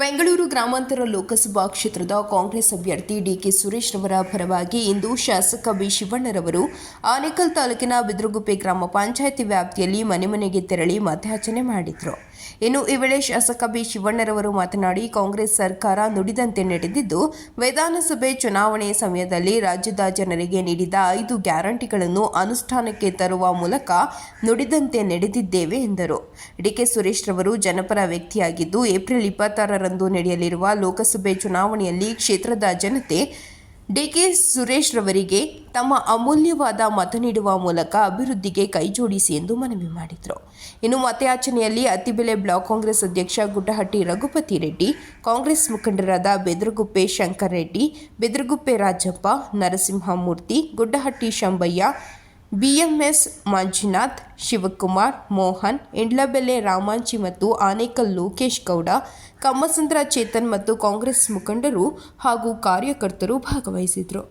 ಬೆಂಗಳೂರು ಗ್ರಾಮಾಂತರ ಲೋಕಸಭಾ ಕ್ಷೇತ್ರದ ಕಾಂಗ್ರೆಸ್ ಅಭ್ಯರ್ಥಿ ಡಿಕೆ ಸುರೇಶ್ ರವರ ಪರವಾಗಿ ಇಂದು ಶಾಸಕ ಬಿ ಶಿವಣ್ಣರವರು ಆನೇಕಲ್ ತಾಲೂಕಿನ ಬಿದ್ರಗುಪ್ಪೆ ಗ್ರಾಮ ಪಂಚಾಯಿತಿ ವ್ಯಾಪ್ತಿಯಲ್ಲಿ ಮನೆ ಮನೆಗೆ ತೆರಳಿ ಮತಯಾಚನೆ ಮಾಡಿದರು. ಇನ್ನು ಈ ವೇಳೆ ಶಾಸಕ ಬಿ ಶಿವಣ್ಣರವರು ಮಾತನಾಡಿ ಕಾಂಗ್ರೆಸ್ ಸರ್ಕಾರ ನುಡಿದಂತೆ ನಡೆದಿದ್ದು, ವಿಧಾನಸಭೆ ಚುನಾವಣೆ ಸಮಯದಲ್ಲಿ ರಾಜ್ಯದ ಜನರಿಗೆ ನೀಡಿದ ಐದು ಗ್ಯಾರಂಟಿಗಳನ್ನು ಅನುಷ್ಠಾನಕ್ಕೆ ತರುವ ಮೂಲಕ ನುಡಿದಂತೆ ನಡೆದಿದ್ದೇವೆ ಎಂದರು. ಡಿಕೆ ಸುರೇಶ್ ರವರು ಜನಪರ ವ್ಯಕ್ತಿಯಾಗಿದ್ದು, ಏಪ್ರಿಲ್ ಇಪ್ಪತ್ತಾರರಂದು ನಡೆಯಲಿರುವ ಲೋಕಸಭೆ ಚುನಾವಣೆಯಲ್ಲಿ ಕ್ಷೇತ್ರದ ಜನತೆ ಡಿಕೆ ಸುರೇಶ್ ರವರಿಗೆ ತಮ್ಮ ಅಮೂಲ್ಯವಾದ ಮತ ನೀಡುವ ಮೂಲಕ ಅಭಿವೃದ್ಧಿಗೆ ಕೈಜೋಡಿಸಿ ಎಂದು ಮನವಿ ಮಾಡಿದರು. ಇನ್ನು ಮತಯಾಚನೆಯಲ್ಲಿ ಅತ್ತಿಬೆಲೆ ಬ್ಲಾಕ್ ಕಾಂಗ್ರೆಸ್ ಅಧ್ಯಕ್ಷ ಗುಡ್ಡಹಟ್ಟಿ ರಘುಪತಿ ರೆಡ್ಡಿ, ಕಾಂಗ್ರೆಸ್ ಮುಖಂಡರಾದ ಬೆದ್ರಗುಪ್ಪೆ ಶಂಕರ್ ರೆಡ್ಡಿ, ಬೆದ್ರಗುಪ್ಪೆ ರಾಜಪ್ಪ, ನರಸಿಂಹಮೂರ್ತಿ, ಗುಡ್ಡಹಟ್ಟಿ ಶಂಬಯ್ಯ ಬಿಎಂಎಸ್ ಮಂಜುನಾಥ್, ಶಿವಕುಮಾರ್, ಮೋಹನ್ ಇಂಡ್ಲಬೆಲೆ ರಾಮಾಂಚಿ ಮತ್ತು ಆನೇಕಲ್ ಲೋಕೇಶ್ ಗೌಡ, ಕಮ್ಮಸಂದ್ರ ಚೇತನ್ ಮತ್ತು ಕಾಂಗ್ರೆಸ್ ಮುಖಂಡರು ಹಾಗೂ ಕಾರ್ಯಕರ್ತರು ಭಾಗವಹಿಸಿದರು.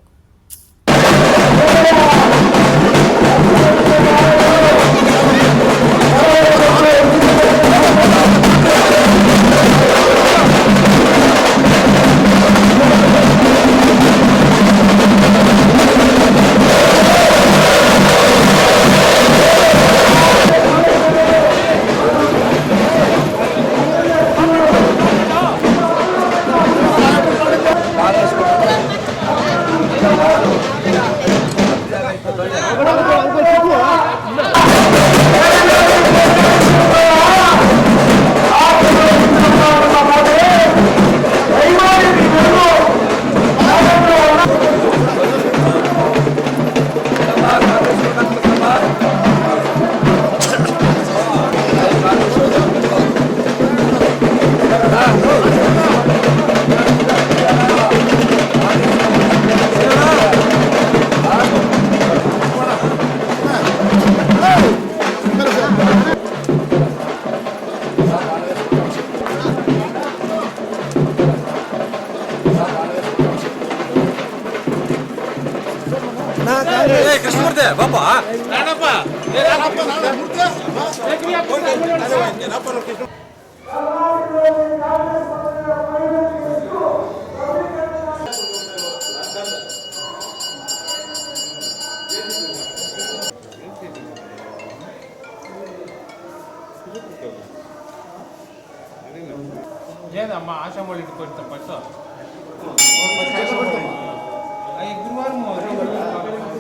ಏ ಕೃಷ್ಣಮೂರ್ತಿ ಬಾಪ ಏನಮ್ಮ ಆಶಾ ಮಾಡಿ ಇಟ್ಕೊಳ್ತಾ ಫಸ್ಟ್ ಗುರುವಾರ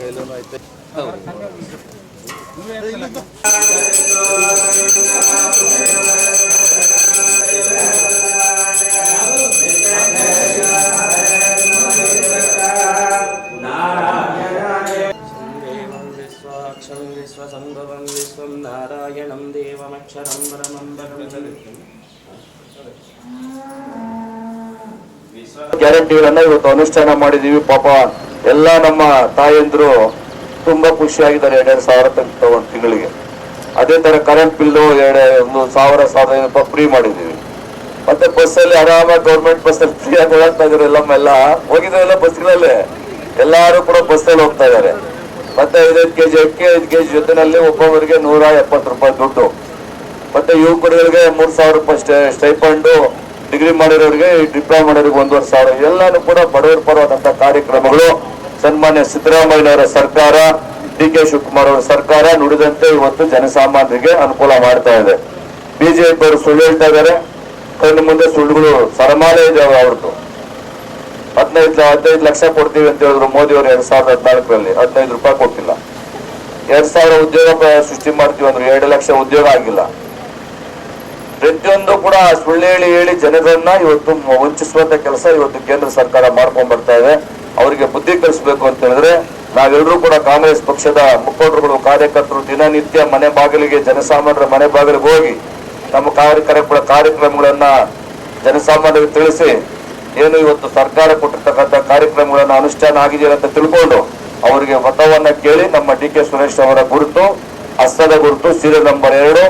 ಕೈಲೂ ಐತೆ ಸಂಭವಂ ವಿಶ್ವಂ ನಾರಾಯಣಂ ಗ್ಯಾರಂಟಿಗಳನ್ನ ಇವತ್ತು ಅನುಷ್ಠಾನ ಮಾಡಿದೀವಿ ಪಾಪ. ಎಲ್ಲ ನಮ್ಮ ತಾಯಂದ್ರು ತುಂಬಾ ಖುಷಿಯಾಗಿದ್ದಾರೆ ಎರಡೆರಡು ಸಾವಿರ ತಗೊಂಡು ತಿಂಗಳಿಗೆ. ಅದೇ ತರ ಕರೆಂಟ್ ಬಿಲ್ಲು ಎರಡು ಒಂದು ಸಾವಿರ, ಸಾವಿರದ ರೂಪಾಯಿ ಫ್ರೀ ಮಾಡಿದೀವಿ ಮತ್ತೆ ಬಸ್ಸಲ್ಲಿ ಆರಾಮಾಗಿ ಗೌರ್ಮೆಂಟ್ ಬಸ್ಸಲ್ಲಿ ಫ್ರೀ ಆಗಿ ಓಡಾಡ್ತಾ ಇದ್ದಾರೆ ಎಲ್ಲಮ್ಮೆಲ್ಲ. ಹೋಗಿದ್ರೆಲ್ಲ ಬಸ್ಗಳಲ್ಲಿ ಎಲ್ಲಾರು ಕೂಡ ಬಸ್ಸಲ್ಲಿ ಹೋಗ್ತಾ ಇದಾರೆ ಮತ್ತೆ ಐದೈದು ಕೆಜಿ, ಅಕ್ಕಿ ಐದು ಕೆಜಿ ಜೊತೆನಲ್ಲಿ ಒಬ್ಬೊಬ್ಬರಿಗೆ ನೂರ ಎಪ್ಪತ್ತು ರೂಪಾಯಿ ದುಡ್ಡು. ಮತ್ತೆ ಯುವಕರುಗಳಿಗೆ ಮೂರು ಸಾವಿರ ರೂಪಾಯಿ ಸ್ಟೈ ಸ್ಟೈಪಂಡು ಡಿಗ್ರಿ ಮಾಡಿರೋರಿಗೆ ಡಿಪ್ಲೊಮಾ ಮಾಡೋರಿಗೆ ಒಂದೂವರೆ ಸಾವಿರ. ಎಲ್ಲಾನು ಕೂಡ ಬಡವರ ಪರವಾದಂತ ಕಾರ್ಯಕ್ರಮಗಳು. ಸನ್ಮಾನ್ಯ ಸಿದ್ದರಾಮಯ್ಯನವರ ಸರ್ಕಾರ, ಡಿ ಕೆ ಶಿವಕುಮಾರ್ ಅವರ ಸರ್ಕಾರ ನುಡಿದಂತೆ ಇವತ್ತು ಜನಸಾಮಾನ್ಯರಿಗೆ ಅನುಕೂಲ ಮಾಡ್ತಾ ಇದೆ. ಬಿಜೆಪಿ ಅವರು ಸುಳ್ಳು ಹೇಳ್ತಾ ಇದ್ದಾರೆ. ಕಣ್ಣು ಮುಂದೆ ಸುಳ್ಳುಗಳು, ಸರಮಾಲೆ ಇದಾವೆ ಅವ್ರದ್ದು. ಹದಿನೈದು ಹದಿನೈದು ಲಕ್ಷ ಕೊಡ್ತೀವಿ ಅಂತ ಹೇಳಿದ್ರು ಮೋದಿ ಅವರು ಎರಡ್ ಸಾವಿರದ ಹದಿನಾಲ್ಕರಲ್ಲಿ. ಹದಿನೈದು ರೂಪಾಯಿ ಕೊಟ್ಟಿಲ್ಲ. ಎರಡ್ ಸಾವಿರ ಉದ್ಯೋಗ ಸೃಷ್ಟಿ ಮಾಡ್ತೀವಿ ಅಂದ್ರೆ ಎರಡು ಲಕ್ಷ ಉದ್ಯೋಗ ಆಗಿಲ್ಲ. ಪ್ರತಿಯೊಂದು ಕೂಡ ಸುಳ್ಳು ಹೇಳಿ ಹೇಳಿ ಜನರನ್ನ ಇವತ್ತು ವಂಚಿಸುವಂತ ಕೆಲಸ ಇವತ್ತು ಕೇಂದ್ರ ಸರ್ಕಾರ ಮಾಡ್ಕೊಂಡ್ ಬರ್ತಾ ಇದೆ. ಅವರಿಗೆ ಬುದ್ಧಿ ಕಲಿಸಬೇಕು ಅಂತ ಹೇಳಿದ್ರೆ ನಾವೆಲ್ಲರೂ ಕೂಡ ಕಾಂಗ್ರೆಸ್ ಪಕ್ಷದ ಮುಖಂಡರುಗಳು, ಕಾರ್ಯಕರ್ತರು ದಿನನಿತ್ಯ ಮನೆ ಬಾಗಿಲಿಗೆ ಜನಸಾಮಾನ್ಯರ ಮನೆ ಬಾಗಿಲಿಗೆ ಹೋಗಿ ನಮ್ಮ ಕಾರ್ಯಕ್ರಮ ಕಾರ್ಯಕ್ರಮಗಳನ್ನ ಜನಸಾಮಾನ್ಯರಿಗೆ ತಿಳಿಸಿ ಏನು ಇವತ್ತು ಸರ್ಕಾರ ಕೊಟ್ಟಿರ್ತಕ್ಕಂಥ ಕಾರ್ಯಕ್ರಮಗಳನ್ನ ಅನುಷ್ಠಾನ ಆಗಿದೆಯಲ್ಲ ಅಂತ ತಿಳ್ಕೊಂಡು ಅವರಿಗೆ ಮತವನ್ನ ಕೇಳಿ ನಮ್ಮ ಡಿ ಕೆ ಸುರೇಶ್ ಅವರ ಗುರುತು ಹಸ್ತದ ಗುರುತು, ಸೀರಿಯಲ್ ನಂಬರ್ ಎರಡು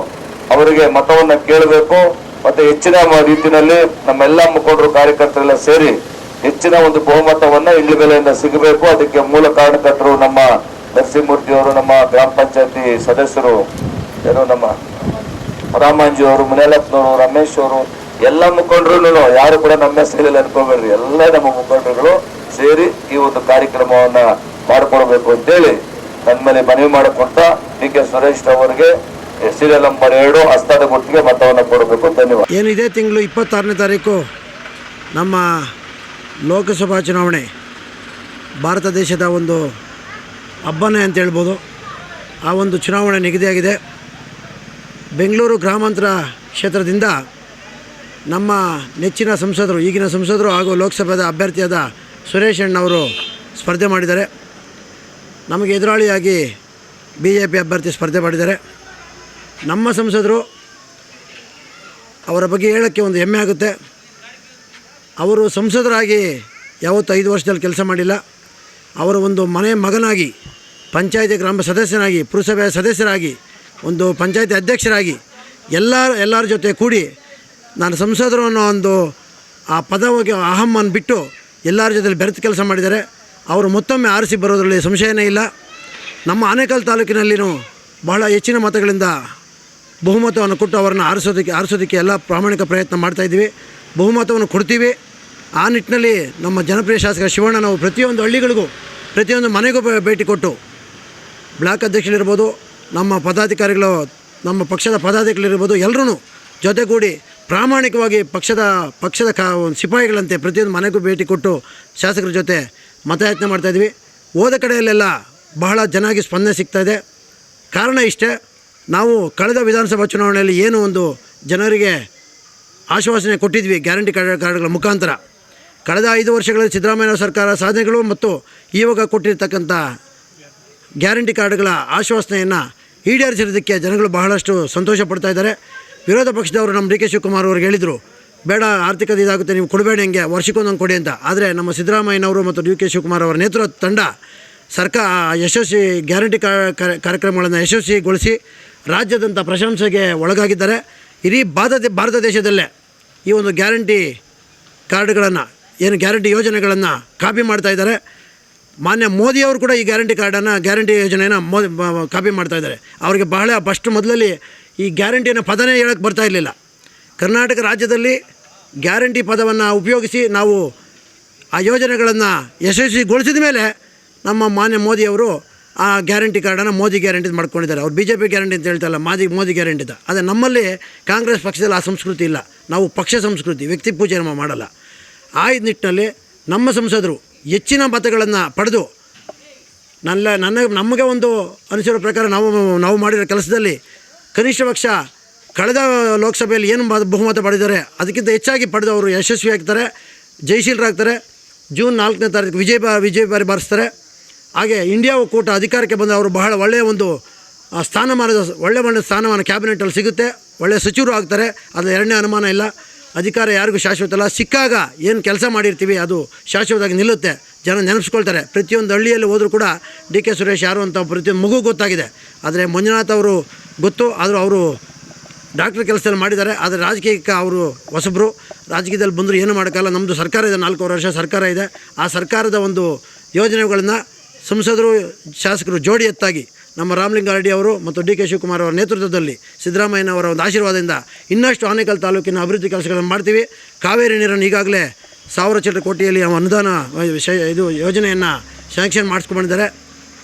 ಅವರಿಗೆ ಮತವನ್ನ ಕೇಳಬೇಕು. ಮತ್ತೆ ಹೆಚ್ಚಿನ ರೀತಿಯಲ್ಲಿ ನಮ್ಮೆಲ್ಲ ಮುಖಂಡರು, ಕಾರ್ಯಕರ್ತರೆಲ್ಲ ಸೇರಿ ಹೆಚ್ಚಿನ ಒಂದು ಬಹುಮತವನ್ನ ಇಲ್ಲಿ ಬೆಲೆಯಿಂದ ಸಿಗಬೇಕು. ಅದಕ್ಕೆ ಮೂಲ ಕಾರಣಕರ್ತರು ನಮ್ಮ ನರಸಿಂಹಮೂರ್ತಿ ಅವರು, ನಮ್ಮ ಗ್ರಾಮ ಪಂಚಾಯತಿ ಸದಸ್ಯರು, ಏನು ನಮ್ಮ ರಾಮಾಂಜಿ ಅವರು ಮುನೇಲಪ್ಪನವರು ರಮೇಶ್ ಅವರು, ಎಲ್ಲ ಮುಖಂಡರು ಯಾರು ಕೂಡ ನಮ್ಮ ಹೆಸರಿಲ್ಲ ಅನ್ಕೋಬೇಡ್ರಿ. ಎಲ್ಲ ನಮ್ಮ ಮುಖಂಡರುಗಳು ಸೇರಿ ಈ ಒಂದು ಕಾರ್ಯಕ್ರಮವನ್ನ ಮಾಡಿಕೊಡ್ಬೇಕು ಅಂತೇಳಿ ನನ್ನ ಮೇಲೆ ಮನವಿ ಮಾಡಿಕೊಟ್ಟ ಡಿ ಕೆ ಸುರೇಶ್ ಅವರಿಗೆ ಸೀರಿಯಲ್ ನಂಬರ್ ಎರಡು, ಹಸ್ತದ ಗುಟ್ಟಿಗೆ ಮತವನ್ನು ಕೊಡಬೇಕು. ಧನ್ಯವಾದ. ಏನಿದೆ ತಿಂಗಳು ಇಪ್ಪತ್ತಾರನೇ ತಾರೀಕು? ನಮ್ಮ ಲೋಕಸಭಾ ಚುನಾವಣೆ ಭಾರತ ದೇಶದ ಒಂದು ಹಬ್ಬನೇ ಅಂತ ಹೇಳ್ಬೋದು. ಆ ಒಂದು ಚುನಾವಣೆ ನಿಗದಿಯಾಗಿದೆ. ಬೆಂಗಳೂರು ಗ್ರಾಮಾಂತರ ಕ್ಷೇತ್ರದಿಂದ ನಮ್ಮ ನೆಚ್ಚಿನ ಸಂಸದರು, ಈಗಿನ ಸಂಸದರು ಹಾಗೂ ಲೋಕಸಭಾದ ಅಭ್ಯರ್ಥಿಯಾದ ಸುರೇಶ್ ಅಣ್ಣವರು ಸ್ಪರ್ಧೆ ಮಾಡಿದ್ದಾರೆ. ನಮಗೆ ಎದುರಾಳಿಯಾಗಿ ಬಿ ಜೆ ಪಿ ಅಭ್ಯರ್ಥಿ ಸ್ಪರ್ಧೆ ಮಾಡಿದ್ದಾರೆ. ನಮ್ಮ ಸಂಸದರು ಅವರ ಬಗ್ಗೆ ಹೇಳೋಕ್ಕೆ ಒಂದು ಹೆಮ್ಮೆ ಆಗುತ್ತೆ. ಅವರು ಸಂಸದರಾಗಿ ಯಾವತ್ತು ಐದು ವರ್ಷದಲ್ಲಿ ಕೆಲಸ ಮಾಡಿಲ್ಲ. ಅವರು ಒಂದು ಮನೆ ಮಗನಾಗಿ, ಪಂಚಾಯತಿ ಗ್ರಾಮ ಸದಸ್ಯನಾಗಿ ಪುರಸಭೆಯ ಸದಸ್ಯರಾಗಿ, ಒಂದು ಪಂಚಾಯತಿ ಅಧ್ಯಕ್ಷರಾಗಿ ಎಲ್ಲ ಎಲ್ಲರ ಜೊತೆ ಕೂಡಿ ನಾನು ಸಂಸದರು ಅನ್ನೋ ಒಂದು ಆ ಪದವಾಗಿ ಅಹಮ್ಮನ್ನು ಬಿಟ್ಟು ಎಲ್ಲರ ಜೊತೆ ಬೆರೆತು ಕೆಲಸ ಮಾಡಿದ್ದಾರೆ. ಅವರು ಮತ್ತೊಮ್ಮೆ ಆರಿಸಿ ಬರೋದರಲ್ಲಿ ಸಂಶಯನೇ ಇಲ್ಲ. ನಮ್ಮ ಆನೇಕಲ್ ತಾಲೂಕಿನಲ್ಲಿನೂ ಬಹಳ ಹೆಚ್ಚಿನ ಮತಗಳಿಂದ ಬಹುಮತವನ್ನು ಕೊಟ್ಟು ಅವರನ್ನು ಆರಿಸೋದಕ್ಕೆ ಆರಿಸೋದಕ್ಕೆ ಎಲ್ಲ ಪ್ರಾಮಾಣಿಕ ಪ್ರಯತ್ನ ಮಾಡ್ತಾಯಿದ್ದೀವಿ ಬಹುಮತವನ್ನು ಕೊಡ್ತೀವಿ. ಆ ನಿಟ್ಟಿನಲ್ಲಿ ನಮ್ಮ ಜನಪ್ರಿಯ ಶಾಸಕ ಶಿವಣ್ಣ ನಾವು ಪ್ರತಿಯೊಂದು ಹಳ್ಳಿಗಳಿಗೂ, ಪ್ರತಿಯೊಂದು ಮನೆಗೂ ಭೇಟಿ ಕೊಟ್ಟು ಬ್ಲಾಕ್ ಅಧ್ಯಕ್ಷರಿರ್ಬೋದು, ನಮ್ಮ ಪದಾಧಿಕಾರಿಗಳು, ನಮ್ಮ ಪಕ್ಷದ ಪದಾಧಿಕಾರಿಗಳಿರ್ಬೋದು ಎಲ್ಲರೂ ಜೊತೆಗೂಡಿ ಪ್ರಾಮಾಣಿಕವಾಗಿ ಪಕ್ಷದ ಪಕ್ಷದ ಕಾ ಸಿಪಾಯಿಗಳಂತೆ ಪ್ರತಿಯೊಂದು ಮನೆಗೂ ಭೇಟಿ ಕೊಟ್ಟು ಶಾಸಕರ ಜೊತೆ ಮತಯಾಚನೆ ಮಾಡ್ತಾಯಿದ್ವಿ ಹೋದ ಕಡೆಯಲ್ಲೆಲ್ಲ ಬಹಳ ಚೆನ್ನಾಗಿ ಸ್ಪಂದನೆ ಸಿಗ್ತಾಯಿದೆ ಕಾರಣ ಇಷ್ಟೇ, ನಾವು ಕಳೆದ ವಿಧಾನಸಭಾ ಚುನಾವಣೆಯಲ್ಲಿ ಏನು ಒಂದು ಜನರಿಗೆ ಆಶ್ವಾಸನೆ ಕೊಟ್ಟಿದ್ವಿ, ಗ್ಯಾರಂಟಿ ಕಾರ್ಡ್ ಕಾರ್ಡ್ಗಳ ಮುಖಾಂತರ. ಕಳೆದ ಐದು ವರ್ಷಗಳಲ್ಲಿ ಸಿದ್ದರಾಮಯ್ಯ ಸರ್ಕಾರ ಸಾಧನೆಗಳು ಮತ್ತು ಈವಾಗ ಕೊಟ್ಟಿರ್ತಕ್ಕಂಥ ಗ್ಯಾರಂಟಿ ಕಾರ್ಡ್ಗಳ ಆಶ್ವಾಸನೆಯನ್ನು ಈಡೇರಿಸಿರೋದಕ್ಕೆ ಜನಗಳು ಬಹಳಷ್ಟು ಸಂತೋಷ ಪಡ್ತಾ ಇದ್ದಾರೆ. ವಿರೋಧ ಪಕ್ಷದವರು ನಮ್ಮ ಡಿ ಕೆ ಶಿವಕುಮಾರ್ ಅವ್ರಿಗೆ ಹೇಳಿದರು, ಬೇಡ, ಆರ್ಥಿಕತೆ ಇದಾಗುತ್ತೆ, ನೀವು ಕೊಡಬೇಡಿ ಹಂಗೆ ವರ್ಷಕ್ಕೊಂದೊಂದು ಕೊಡಿ ಅಂತ. ಆದರೆ ನಮ್ಮ ಸಿದ್ದರಾಮಯ್ಯನವರು ಮತ್ತು ಡಿ ಕೆ ಶಿವಕುಮಾರ್ ಅವರ ನೇತೃತ್ವ ತಂಡ ಸರ್ಕಾರ ಯಶಸ್ವಿ ಗ್ಯಾರಂಟಿ ಕಾರ್ಯಕ್ರಮಗಳನ್ನು ಯಶಸ್ವಿಗೊಳಿಸಿ ರಾಜ್ಯದಂಥ ಪ್ರಶಂಸೆಗೆ ಒಳಗಾಗಿದ್ದಾರೆ. ಇಡೀ ಭಾರತ ಭಾರತ ದೇಶದಲ್ಲೇ ಈ ಒಂದು ಗ್ಯಾರಂಟಿ ಕಾರ್ಡ್ಗಳನ್ನು ಏನು ಗ್ಯಾರಂಟಿ ಯೋಜನೆಗಳನ್ನು ಕಾಪಿ ಮಾಡ್ತಾ ಇದ್ದಾರೆ. ಮಾನ್ಯ ಮೋದಿಯವರು ಕೂಡ ಈ ಗ್ಯಾರಂಟಿ ಕಾರ್ಡನ್ನು, ಗ್ಯಾರಂಟಿ ಯೋಜನೆಯನ್ನು ಮೋದಿ ಕಾಪಿ ಮಾಡ್ತಾ ಇದ್ದಾರೆ. ಅವರಿಗೆ ಬಹಳ, ಫಸ್ಟ್ ಮೊದಲಲ್ಲಿ ಈ ಗ್ಯಾರಂಟಿನ ಪದನೇ ಹೇಳಕ್ಕೆ ಬರ್ತಾ ಇರಲಿಲ್ಲ. ಕರ್ನಾಟಕ ರಾಜ್ಯದಲ್ಲಿ ಗ್ಯಾರಂಟಿ ಪದವನ್ನು ಉಪಯೋಗಿಸಿ ನಾವು ಆ ಯೋಜನೆಗಳನ್ನು ಯಶಸ್ವಿಗೊಳಿಸಿದ ಮೇಲೆ ನಮ್ಮ ಮಾನ್ಯ ಮೋದಿಯವರು ಆ ಗ್ಯಾರಂಟಿ ಕಾರ್ಡನ್ನು ಮೋದಿ ಗ್ಯಾರಂಟಿ ಮಾಡ್ಕೊಂಡಿದ್ದಾರೆ. ಅವ್ರು ಬಿ ಜೆ ಪಿ ಗ್ಯಾರಂಟಿ ಅಂತ ಹೇಳ್ತಾ ಇಲ್ಲ ಮಾದಿ ಮೋದಿ ಗ್ಯಾರಂಟಿ ಅಂತ ಆದರೆ ನಮ್ಮಲ್ಲಿ ಕಾಂಗ್ರೆಸ್ ಪಕ್ಷದಲ್ಲಿ ಆ ಸಂಸ್ಕೃತಿ ಇಲ್ಲ. ನಾವು ಪಕ್ಷ ಸಂಸ್ಕೃತಿ, ವ್ಯಕ್ತಿ ಪೂಜೆ ಮಾಡಲ್ಲ. ಆ ನಿಟ್ಟಿನಲ್ಲಿ ನಮ್ಮ ಸಂಸದರು ಹೆಚ್ಚಿನ ಮತಗಳನ್ನು ಪಡೆದು ನನ್ನ ನನ್ನ, ನಮಗೆ ಒಂದು ಅನಿಸಿರೋ ಪ್ರಕಾರ ನಾವು ನಾವು ಮಾಡಿರೋ ಕೆಲಸದಲ್ಲಿ ಕನಿಷ್ಠ ಪಕ್ಷ ಕಳೆದ ಲೋಕಸಭೆಯಲ್ಲಿ ಏನು ಬಹುಮತ ಪಡೆದಿದ್ದಾರೆ, ಅದಕ್ಕಿಂತ ಹೆಚ್ಚಾಗಿ ಪಡೆದು ಅವರು ಯಶಸ್ವಿ ಆಗ್ತಾರೆ ಜಯಶೀಲರಾಗ್ತಾರೆ, ಜೂನ್ ನಾಲ್ಕನೇ ತಾರೀಕು ವಿಜಯ ವಿಜಯ ಬಾರಿ ಬಾರಿಸ್ತಾರೆ ಹಾಗೆ ಇಂಡಿಯಾ ಒಕ್ಕೂಟ ಅಧಿಕಾರಕ್ಕೆ ಬಂದ ಅವರು ಬಹಳ ಒಳ್ಳೆಯ ಒಂದು ಸ್ಥಾನಮಾನದ ಒಳ್ಳೆ ಒಳ್ಳೆಯ ಸ್ಥಾನಮಾನ ಕ್ಯಾಬಿನೆಟಲ್ಲಿ ಸಿಗುತ್ತೆ, ಒಳ್ಳೆಯ ಸಚಿವರು ಆಗ್ತಾರೆ ಅದು ಎರಡನೇ ಅನುಮಾನ ಇಲ್ಲ. ಅಧಿಕಾರ ಯಾರಿಗೂ ಶಾಶ್ವತ ಅಲ್ಲ ಸಿಕ್ಕಾಗ ಏನು ಕೆಲಸ ಮಾಡಿರ್ತೀವಿ, ಅದು ಶಾಶ್ವತವಾಗಿ ನಿಲ್ಲುತ್ತೆ. ಜನ ನೆನಪಿಸ್ಕೊಳ್ತಾರೆ. ಪ್ರತಿಯೊಂದು ಹಳ್ಳಿಯಲ್ಲಿ ಹೋದರೂ ಕೂಡ ಡಿ ಕೆ ಸುರೇಶ್ ಯಾರು ಅಂತ ಪ್ರತಿಯೊಂದು ಮಗು ಗೊತ್ತಾಗಿದೆ. ಆದರೆ ಮಂಜುನಾಥ್ ಅವರು ಗೊತ್ತು, ಆದರೂ ಅವರು ಡಾಕ್ಟ್ರ್ ಕೆಲಸದಲ್ಲಿ ಮಾಡಿದ್ದಾರೆ. ಆದರೆ ರಾಜಕೀಯಕ್ಕೆ ಅವರು ಹೊಸಬರು. ರಾಜಕೀಯದಲ್ಲಿ ಬಂದರೂ ಏನು ಮಾಡೋಕ್ಕಲ್ಲ. ನಮ್ಮದು ಸರ್ಕಾರ ಇದೆ, ನಾಲ್ಕೂವರೆ ವರ್ಷ ಸರ್ಕಾರ ಇದೆ. ಆ ಸರ್ಕಾರದ ಒಂದು ಯೋಜನೆಗಳನ್ನು ಸಂಸದರು, ಶಾಸಕರು ಜೋಡಿ ಎತ್ತಾಗಿ ನಮ್ಮ ರಾಮಲಿಂಗಾರೆಡ್ಡಿ ಅವರು ಮತ್ತು ಡಿ ಕೆ ಶಿವಕುಮಾರ್ ಅವರ ನೇತೃತ್ವದಲ್ಲಿ ಸಿದ್ದರಾಮಯ್ಯನವರ ಒಂದು ಆಶೀರ್ವಾದದಿಂದ ಇನ್ನಷ್ಟು ಆನೇಕಲ್ ತಾಲೂಕಿನ ಅಭಿವೃದ್ಧಿ ಕೆಲಸಗಳನ್ನು ಮಾಡ್ತೀವಿ. ಕಾವೇರಿ ನೀರನ್ನು ಈಗಾಗಲೇ ಸಾವಿರ ಚಿಲ್ಲರ ಕೋಟಿಯಲ್ಲಿ ಅನುದಾನ ಇದು ಯೋಜನೆಯನ್ನು ಸ್ಯಾಂಕ್ಷನ್ ಮಾಡಿಸ್ಕೊಂಡಿದ್ದಾರೆ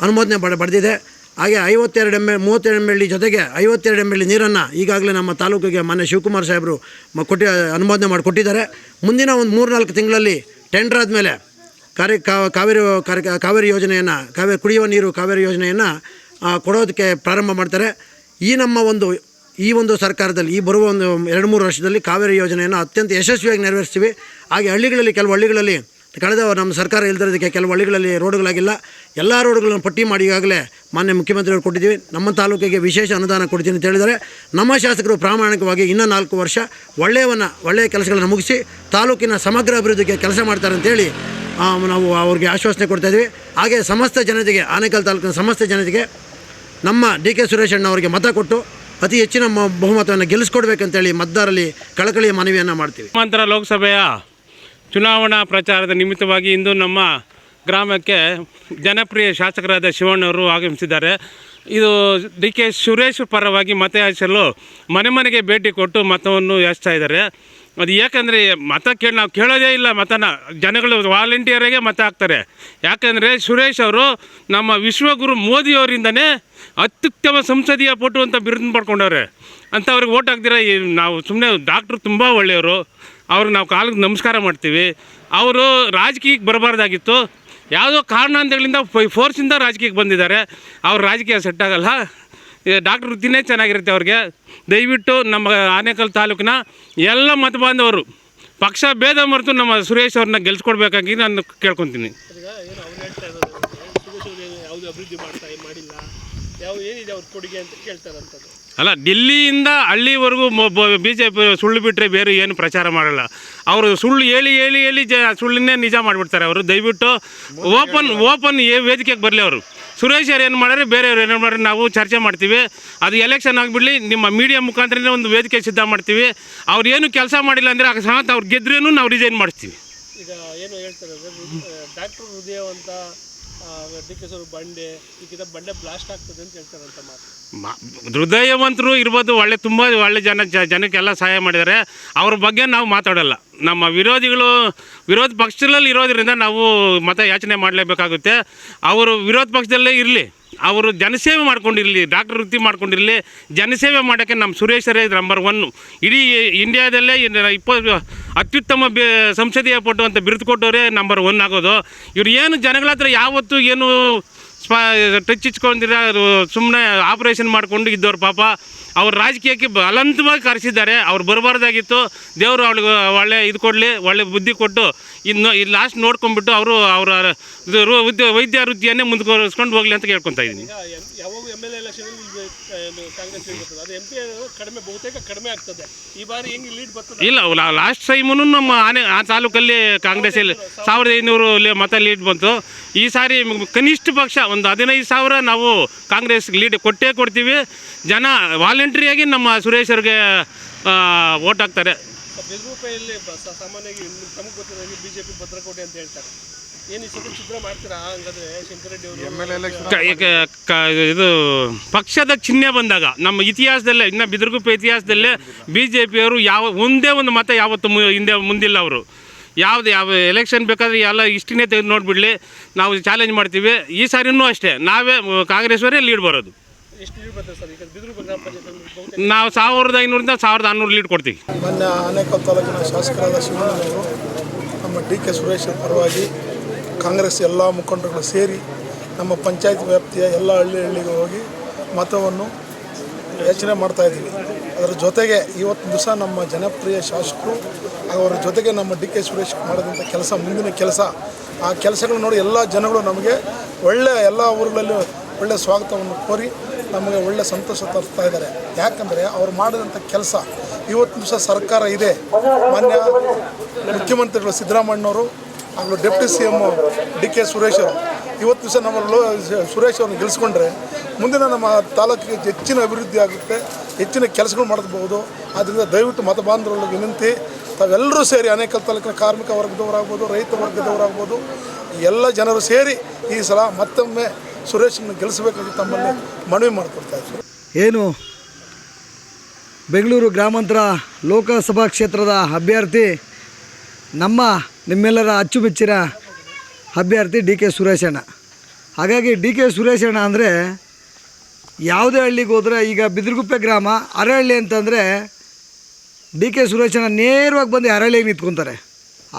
ಅನುಮೋದನೆ ಪಡೆ ಪಡೆದಿದೆ ಹಾಗೆ ಐವತ್ತೆರಡು ಎಂ ಎಲ್ ಮೂವತ್ತೆರಡು ಎಂ ಎಲ್ ಜೊತೆಗೆ ಐವತ್ತೆರಡು ಎಂ ಎಲ್ ನೀರನ್ನು ಈಗಾಗಲೇ ನಮ್ಮ ತಾಲೂಕಿಗೆ ಮಾನ್ಯ ಶಿವಕುಮಾರ್ ಸಾಹೇಬರು ಕೊಟ್ಟಿ, ಅನುಮೋದನೆ ಮಾಡಿ ಕೊಟ್ಟಿದ್ದಾರೆ. ಮುಂದಿನ ಒಂದು ಮೂರು ನಾಲ್ಕು ತಿಂಗಳಲ್ಲಿ ಟೆಂಡರ್ ಆದಮೇಲೆ ಕಾರ್ಯ ಕಾವೇರಿ ಕಾರ್ಯ, ಕಾವೇರಿ ಯೋಜನೆಯನ್ನು, ಕಾವೇರಿ ಕುಡಿಯುವ ನೀರು, ಕಾವೇರಿ ಯೋಜನೆಯನ್ನು ಕೊಡೋದಕ್ಕೆ ಪ್ರಾರಂಭ ಮಾಡ್ತಾರೆ. ಈ ನಮ್ಮ ಒಂದು, ಈ ಒಂದು ಸರ್ಕಾರದಲ್ಲಿ, ಈ ಬರುವ ಒಂದು ಎರಡು ಮೂರು ವರ್ಷದಲ್ಲಿ ಕಾವೇರಿ ಯೋಜನೆಯನ್ನು ಅತ್ಯಂತ ಯಶಸ್ವಿಯಾಗಿ ನೆರವೇರಿಸ್ತೀವಿ. ಹಾಗೆ ಹಳ್ಳಿಗಳಲ್ಲಿ, ಕೆಲವು ಹಳ್ಳಿಗಳಲ್ಲಿ ಕಳೆದ ನಮ್ಮ ಸರ್ಕಾರ ಇಲ್ದಿರೋದಕ್ಕೆ ಕೆಲವು ಹಳ್ಳಿಗಳಲ್ಲಿ ರೋಡ್ಗಳಾಗಿಲ್ಲ. ಎಲ್ಲ ರೋಡ್ಗಳನ್ನು ಪಟ್ಟಿ ಮಾಡಿ ಈಗಾಗಲೇ ಮಾನ್ಯ ಮುಖ್ಯಮಂತ್ರಿಗಳು ಕೊಟ್ಟಿದ್ದೀವಿ. ನಮ್ಮ ತಾಲೂಕಿಗೆ ವಿಶೇಷ ಅನುದಾನ ಕೊಡ್ತೀನಿ ಅಂತ ಹೇಳಿದರೆ ನಮ್ಮ ಶಾಸಕರು ಪ್ರಾಮಾಣಿಕವಾಗಿ ಇನ್ನೂ ನಾಲ್ಕು ವರ್ಷ ಒಳ್ಳೆಯವನ್ನ ಒಳ್ಳೆಯ ಕೆಲಸಗಳನ್ನು ಮುಗಿಸಿ ತಾಲೂಕಿನ ಸಮಗ್ರ ಅಭಿವೃದ್ಧಿಗೆ ಕೆಲಸ ಮಾಡ್ತಾರೆ ಅಂತೇಳಿ ನಾವು ಅವ್ರಿಗೆ ಆಶ್ವಾಸನೆ ಕೊಡ್ತಾಯಿದ್ವಿ ಹಾಗೆ ಸಮಸ್ತ ಜನತೆಗೆ, ಆನೇಕಲ್ ತಾಲೂಕಿನ ಸಮಸ್ತ ಜನತೆಗೆ ನಮ್ಮ ಡಿ ಕೆ ಸುರೇಶ್ ಅವರಿಗೆ ಮತ ಕೊಟ್ಟು ಅತಿ ಹೆಚ್ಚಿನ ಬಹುಮತವನ್ನು ಗೆಲ್ಲಿಸ್ಕೊಡ್ಬೇಕಂತೇಳಿ ಮತದಾರರಲ್ಲಿ ಕಳಕಳಿಯ ಮನವಿಯನ್ನು ಮಾಡ್ತೀವಿ. ಲೋಕಸಭೆಯ ಚುನಾವಣಾ ಪ್ರಚಾರದ ನಿಮಿತ್ತವಾಗಿ ಇಂದು ನಮ್ಮ ಗ್ರಾಮಕ್ಕೆ ಜನಪ್ರಿಯ ಶಾಸಕರಾದ ಶಿವಣ್ಣವರು ಆಗಮಿಸಿದ್ದಾರೆ. ಇದು ಡಿ ಕೆ ಸುರೇಶ್ ಪರವಾಗಿ ಮತಯಾಚಿಸಲು ಮನೆ ಮನೆಗೆ ಭೇಟಿ ಕೊಟ್ಟು ಮತವನ್ನು ಯಾಚಿಸ್ತಾ ಇದ್ದಾರೆ. ಅದು ಯಾಕಂದರೆ ಮತ ಕೇಳಿ, ನಾವು ಕೇಳೋದೇ ಇಲ್ಲ ಮತನ. ಜನಗಳು ವಾಲಂಟಿಯರಿಗೆ ಮತ ಹಾಕ್ತಾರೆ. ಯಾಕಂದರೆ ಸುರೇಶ್ ಅವರು ನಮ್ಮ ವಿಶ್ವಗುರು ಮೋದಿಯವರಿಂದನೇ ಅತ್ಯುತ್ತಮ ಸಂಸದೀಯ ಪಟು ಅಂತ ಬಿರುದು ಪಡ್ಕೊಂಡವ್ರೆ. ಅಂತ ಅವ್ರಿಗೆ ಓಟ್ ಹಾಕ್ದಿರ ನಾವು ಸುಮ್ಮನೆ ಡಾಕ್ಟ್ರು ತುಂಬ ಒಳ್ಳೆಯವರು. ಅವ್ರಿಗೆ ನಾವು ಕಾಲಿಗೆ ನಮಸ್ಕಾರ ಮಾಡ್ತೀವಿ. ಅವರು ರಾಜಕೀಯಕ್ಕೆ ಬರಬಾರ್ದಾಗಿತ್ತು. ಯಾವುದೋ ಕಾರಣಾಂತಗಳಿಂದ ಫೋರ್ಸಿಂದ ರಾಜಕೀಯಕ್ಕೆ ಬಂದಿದ್ದಾರೆ. ಅವ್ರ ರಾಜಕೀಯ ಸೆಟ್ ಆಗಲ್ಲ. ಡಾಕ್ಟರ್ ವೃತ್ತಿನೇ ಚೆನ್ನಾಗಿರುತ್ತೆ ಅವ್ರಿಗೆ. ದಯವಿಟ್ಟು ನಮ್ಮ ಆನೇಕಲ್ ತಾಲೂಕಿನ ಎಲ್ಲ ಮತ ಬಾಂಧವರು, ಪಕ್ಷ ಭೇದ ಮರೆತು ನಮ್ಮ ಸುರೇಶ್ ಅವ್ರನ್ನ ಗೆಲ್ಸ್ಕೊಡ್ಬೇಕಾಗಿ ನಾನು ಕೇಳ್ಕೊತೀನಿ. ಅಲ್ಲ ಡಿಲ್ಲಿಯಿಂದ ಹಳ್ಳಿವರೆಗೂ ಬಿ ಜೆ ಪಿ ಸುಳ್ಳು ಬಿಟ್ಟರೆ ಬೇರೆ ಏನು ಪ್ರಚಾರ ಮಾಡಲ್ಲ. ಅವರು ಸುಳ್ಳು ಹೇಳಿ ಹೇಳಿ ಹೇಳಿ ಜ ಸುಳ್ಳನ್ನೇ ನಿಜ ಮಾಡಿಬಿಡ್ತಾರೆ ಅವರು. ದಯವಿಟ್ಟು ಓಪನ್ ಓಪನ್ ವೇದಿಕೆಗೆ ಬರಲಿ ಅವರು. ಸುರೇಶ್ ಅವ್ರು ಏನು ಮಾಡ್ಯಾರೆ? ಬೇರೆಯವ್ರು ಏನು ಮಾಡ್ಯಾರೆ? ನಾವು ಚರ್ಚೆ ಮಾಡ್ತೀವಿ. ಅದು ಎಲೆಕ್ಷನ್ ಆಗಿಬಿಡಲಿ. ನಿಮ್ಮ ಮೀಡಿಯಾ ಮುಖಾಂತರನೇ ಒಂದು ವೇದಿಕೆ ಸಿದ್ಧ ಮಾಡ್ತೀವಿ. ಅವ್ರು ಏನು ಕೆಲಸ ಮಾಡಿಲ್ಲ ಅಂದರೆ ಅಕಸ್ಮಾತ್ ಅವ್ರು ಗೆದ್ರೇನು ನಾವು ರಿಸೈನ್ ಮಾಡ್ತೀವಿ ಈಗ ಏನು ಹೇಳ್ತಾರೆ ಡಾಕ್ಟರ್ ಹೃದಯವಂತ ಹೃದಯವಂತರು ಇರ್ಬೋದು, ಒಳ್ಳೆ ತುಂಬ ಒಳ್ಳೆ ಜನ ಜನಕ್ಕೆಲ್ಲ ಸಹಾಯ ಮಾಡಿದ್ದಾರೆ. ಅವ್ರ ಬಗ್ಗೆ ನಾವು ಮಾತಾಡಲ್ಲ. ನಮ್ಮ ವಿರೋಧಿಗಳು, ವಿರೋಧ ಪಕ್ಷದಲ್ಲಿ ಇರೋದ್ರಿಂದ ನಾವು ಮತ ಯಾಚನೆ ಮಾಡಲೇಬೇಕಾಗುತ್ತೆ. ಅವರು ವಿರೋಧ ಪಕ್ಷದಲ್ಲೇ ಇರಲಿ. ಅವರು ಜನಸೇವೆ ಮಾಡ್ಕೊಂಡಿರಲಿ, ಡಾಕ್ಟರ್ ವೃತ್ತಿ ಮಾಡ್ಕೊಂಡಿರಲಿ. ಜನಸೇವೆ ಮಾಡೋಕ್ಕೆ ನಮ್ಮ ಸುರೇಶರೇ ನಂಬರ್ ಒನ್ನು ಇಡೀ ಇಂಡಿಯಾದಲ್ಲೇ ಇಪ್ಪತ್ತು ಅತ್ಯುತ್ತಮ ಬಿ ಸಂಸದೀಯ ಪಟ್ಟು ಅಂತ ಬಿರುದು ಕೊಟ್ಟವರೇ ನಂಬರ್ ಒನ್ ಆಗೋದು. ಇವ್ರು ಏನು ಜನಗಳ ಹತ್ರ ಯಾವತ್ತೂ ಏನು ಸ್ಪ ಟಚ್ ಇಚ್ಕೊಂಡಿರ ಸುಮ್ಮನೆ ಆಪರೇಷನ್ ಮಾಡಿಕೊಂಡು ಇದ್ದವ್ರು ಪಾಪ. ಅವ್ರ ರಾಜಕೀಯಕ್ಕೆ ಬಲಂತವಾಗಿ ಕರೆಸಿದ್ದಾರೆ. ಅವ್ರು ಬರಬಾರ್ದಾಗಿತ್ತು. ದೇವರು ಅವಳಿಗೆ ಒಳ್ಳೆ ಇದು ಕೊಡಲಿ, ಒಳ್ಳೆ ಬುದ್ಧಿ ಕೊಟ್ಟು ಇನ್ನು ಈ ಲಾಸ್ಟ್ ನೋಡ್ಕೊಂಡ್ಬಿಟ್ಟು ಅವರು ಅವರ ವೈದ್ಯ ವೃತ್ತಿಯನ್ನೇ ಮುಂದುವರಿಸ್ಕೊಂಡು ಹೋಗಲಿ ಅಂತ ಕೇಳ್ಕೊತಾ ಇದ್ದೀನಿ. ಕಾಂಗ್ರೆಸ್ ಲೀಡ್ ಬರ್ತದೆ. ಅದು ಎಂ ಪಿ ಕಡಿಮೆ ಬಹುತೇಕ ಕಡಿಮೆ ಆಗ್ತದೆ. ಈ ಬಾರಿ ಹೆಂಗೆ ಲೀಡ್ ಬರ್ತದೆ? ಇಲ್ಲ ಲಾಸ್ಟ್ ಟೈಮೂ ನಮ್ಮ ಆನೆ ಆ ತಾಲೂಕಲ್ಲಿ ಕಾಂಗ್ರೆಸ್ಸಲ್ಲಿ ಸಾವಿರದ ಐನೂರು ಲಿ- ಮತ ಲೀಡ್ ಬಂತು. ಈ ಸಾರಿ ಮ್- ಕನಿಷ್ಠ ಪಕ್ಷ ಒಂದು ಹದಿನೈದು ಸಾವಿರ ನಾವು ಕಾಂಗ್ರೆಸ್ ಲೀಡ್ ಕೊಟ್ಟೇ ಕೊಡ್ತೀವಿ. ಜನ ವಾಲಂಟ್ರಿಯಾಗಿ ನಮ್ಮ ಸುರೇಶ್ ಅವ್ರಿಗೆ ಓಟ್ ಹಾಕ್ತಾರೆ. ಬೆದರೂಪೆಯಲ್ಲಿ ಸಾಮಾನ್ಯವಾಗಿ ತಮಗೆ ಗೊತ್ತಿರೋ ಬಿ ಜೆ ಪಿ ಭದ್ರಕೋಟೆ ಅಂತ ಹೇಳ್ತಾರೆ. ಇದು ಪಕ್ಷದ ಚಿಹ್ನೆ ಬಂದಾಗ ನಮ್ಮ ಇತಿಹಾಸದಲ್ಲೇ ಇನ್ನ ಬಿದ್ರಗುಪ್ಪ ಇತಿಹಾಸದಲ್ಲೇ ಬಿ ಜೆ ಪಿಯವರು ಯಾವ ಒಂದೇ ಒಂದು ಮತ ಯಾವತ್ತು ಹಿಂದೆ ಮುಂದಿಲ್ಲ ಅವರು. ಯಾವ್ದು ಯಾವ ಎಲೆಕ್ಷನ್ ಬೇಕಾದ್ರೆ ಎಲ್ಲ ಇಷ್ಟನ್ನೇ ತೆಗೆದು ನೋಡಿಬಿಡಲಿ. ನಾವು ಚಾಲೆಂಜ್ ಮಾಡ್ತೀವಿ. ಈ ಸಾರಿನೂ ಅಷ್ಟೇ. ನಾವೇ ಕಾಂಗ್ರೆಸ್ವರೇ ಲೀಡ್ ಬರೋದು. ನಾವು ಸಾವಿರದ ಐನೂರಿಂದ ಸಾವಿರದ ಆರುನೂರು ಲೀಡ್ ಕೊಡ್ತೀವಿ. ಮೊನ್ನೆ ಆನೇಕಲ್ ತಾಲೂಕಿನ ಶಾಸಕರಾದ ಶಿವಣ್ಣನವರು ನಮ್ಮ ಡಿ ಕೆ ಸುರೇಶ್ ಪರವಾಗಿ ಕಾಂಗ್ರೆಸ್ ಎಲ್ಲ ಮುಖಂಡರುಗಳು ಸೇರಿ ನಮ್ಮ ಪಂಚಾಯತ್ ವ್ಯಾಪ್ತಿಯ ಎಲ್ಲ ಹಳ್ಳಿ ಹಳ್ಳಿಗೆ ಹೋಗಿ ಮತವನ್ನು ಯೋಚನೆ ಮಾಡ್ತಾ ಇದ್ದೀವಿ. ಅದರ ಜೊತೆಗೆ ಇವತ್ತು ದಿವಸ ನಮ್ಮ ಜನಪ್ರಿಯ ಶಾಸಕರು ಅವರ ಜೊತೆಗೆ ನಮ್ಮ ಡಿ ಕೆ ಸುರೇಶ್ ಮಾಡಿದಂಥ ಕೆಲಸ, ಮುಂದಿನ ಕೆಲಸ, ಆ ಕೆಲಸಗಳು ನೋಡಿ ಎಲ್ಲ ಜನಗಳು ನಮಗೆ ಒಳ್ಳೆ ಎಲ್ಲ ಊರುಗಳಲ್ಲೂ ಒಳ್ಳೆ ಸ್ವಾಗತವನ್ನು ಕೋರಿ ನಮಗೆ ಒಳ್ಳೆ ಸಂತೋಷ ತರ್ತಾ ಇದ್ದಾರೆ. ಯಾಕಂದರೆ ಅವ್ರು ಮಾಡಿದಂಥ ಕೆಲಸ ಇವತ್ತು ದಿವಸ ಸರ್ಕಾರ ಇದೆ. ಮಾನ್ಯ ಮುಖ್ಯಮಂತ್ರಿಗಳು ಸಿದ್ದರಾಮಣ್ಣವರು ಹಾಗೂ deputy C M D K Suresh ಅವರು. ಇವತ್ತು ದಿವಸ ನಮ್ಮ ಲೋ ಸುರೇಶ್ ಅವ್ರನ್ನ ಗೆಲ್ಲಿಸ್ಕೊಂಡ್ರೆ ಮುಂದಿನ ನಮ್ಮ ತಾಲೂಕಿಗೆ ಹೆಚ್ಚಿನ ಅಭಿವೃದ್ಧಿ ಆಗುತ್ತೆ, ಹೆಚ್ಚಿನ ಕೆಲಸಗಳು ಮಾಡಬಹುದು. ಆದ್ದರಿಂದ ದಯವಿಟ್ಟು ಮತಬಾಂಧವರೊಳಗೆ ವಿನಂತಿ, ತಾವೆಲ್ಲರೂ ಸೇರಿ ಅನೇಕ ತಾಲೂಕಿನ ಕಾರ್ಮಿಕ ವರ್ಗದವರಾಗ್ಬೋದು, ರೈತ ವರ್ಗದವರಾಗ್ಬೋದು, ಎಲ್ಲ ಜನರು ಸೇರಿ ಈ ಸಲ ಮತ್ತೊಮ್ಮೆ ಸುರೇಶನ್ನು ಗೆಲ್ಲಿಸಬೇಕಾಗಿ ತಮ್ಮಲ್ಲಿ ಮನವಿ ಮಾಡಿಕೊಡ್ತಾ ಇದ್ದೀವಿ ಏನು? ಬೆಂಗಳೂರು ಗ್ರಾಮಾಂತರ ಲೋಕಸಭಾ ಕ್ಷೇತ್ರದ ಅಭ್ಯರ್ಥಿ ನಮ್ಮ ನಿಮ್ಮೆಲ್ಲರ ಅಚ್ಚುಮೆಚ್ಚಿನ ಅಭ್ಯರ್ಥಿ ಡಿ ಕೆ ಸುರೇಶಣ್ಣ ಹಾಗಾಗಿ ಡಿ ಕೆ ಸುರೇಶಣ್ಣ ಅಂದರೆ ಯಾವುದೇ ಹಳ್ಳಿಗೆ ಹೋದರೆ ಈಗ ಬಿದಿರುಗುಪ್ಪೆ ಗ್ರಾಮ ಅರಹಳ್ಳಿ ಅಂತಂದರೆ ಡಿ ಕೆ ಸುರೇಶಣ್ಣ ನೇರವಾಗಿ ಬಂದು ಅರಹಳ್ಳಿಗೆ ನಿಂತ್ಕೊತಾರೆ.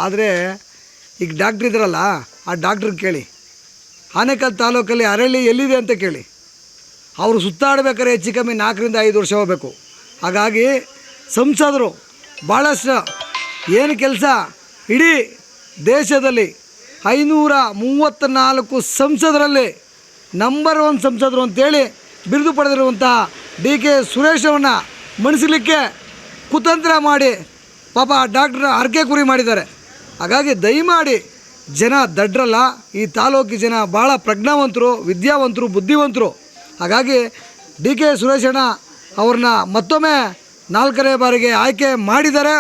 ಆದರೆ ಈಗ ಡಾಕ್ಟ್ರ್ ಇದ್ರಲ್ಲ, ಆ ಡಾಕ್ಟ್ರಿಗೆ ಕೇಳಿ, ಆನೇಕಲ್ ತಾಲೂಕಲ್ಲಿ ಅರಹಳ್ಳಿ ಎಲ್ಲಿದೆ ಅಂತ ಕೇಳಿ. ಅವರು ಸುತ್ತಾಡಬೇಕಾದ್ರೆ ಹೆಚ್ಚು ಕಮ್ಮಿ ನಾಲ್ಕರಿಂದ ಐದು ವರ್ಷ ಹೋಗಬೇಕು. ಹಾಗಾಗಿ ಸಂಸದರು ಭಾಳಷ್ಟು ಏನು ಕೆಲಸ ಇಡೀ ದೇಶದಲ್ಲಿ ಐನೂರ ಮೂವತ್ತ್ನಾಲ್ಕು ಸಂಸದರಲ್ಲಿ ನಂಬರ್ ಒನ್ ಸಂಸದರು ಅಂತೇಳಿ ಬಿರುದು ಪಡೆದಿರುವಂಥ ಡಿ ಕೆ ಸುರೇಶವನ್ನು ಮಣಿಸಲಿಕ್ಕೆ ಕುತಂತ್ರ ಮಾಡಿ ಪಾಪ ಡಾಕ್ಟ್ರ್ ಹರಕೆ ಕುರಿ ಮಾಡಿದ್ದಾರೆ. ಹಾಗಾಗಿ ದಯಮಾಡಿ ಜನ ದಡ್ರಲ್ಲ, ಈ ತಾಲೂಕಿನ ಜನ ಭಾಳ ಪ್ರಜ್ಞಾವಂತರು, ವಿದ್ಯಾವಂತರು, ಬುದ್ಧಿವಂತರು. ಹಾಗಾಗಿ ಡಿ ಕೆ ಸುರೇಶಣ್ಣ ಅವ್ರನ್ನ ಮತ್ತೊಮ್ಮೆ ನಾಲ್ಕನೇ ಬಾರಿಗೆ ಆಯ್ಕೆ ಮಾಡಿದ್ದಾರೆ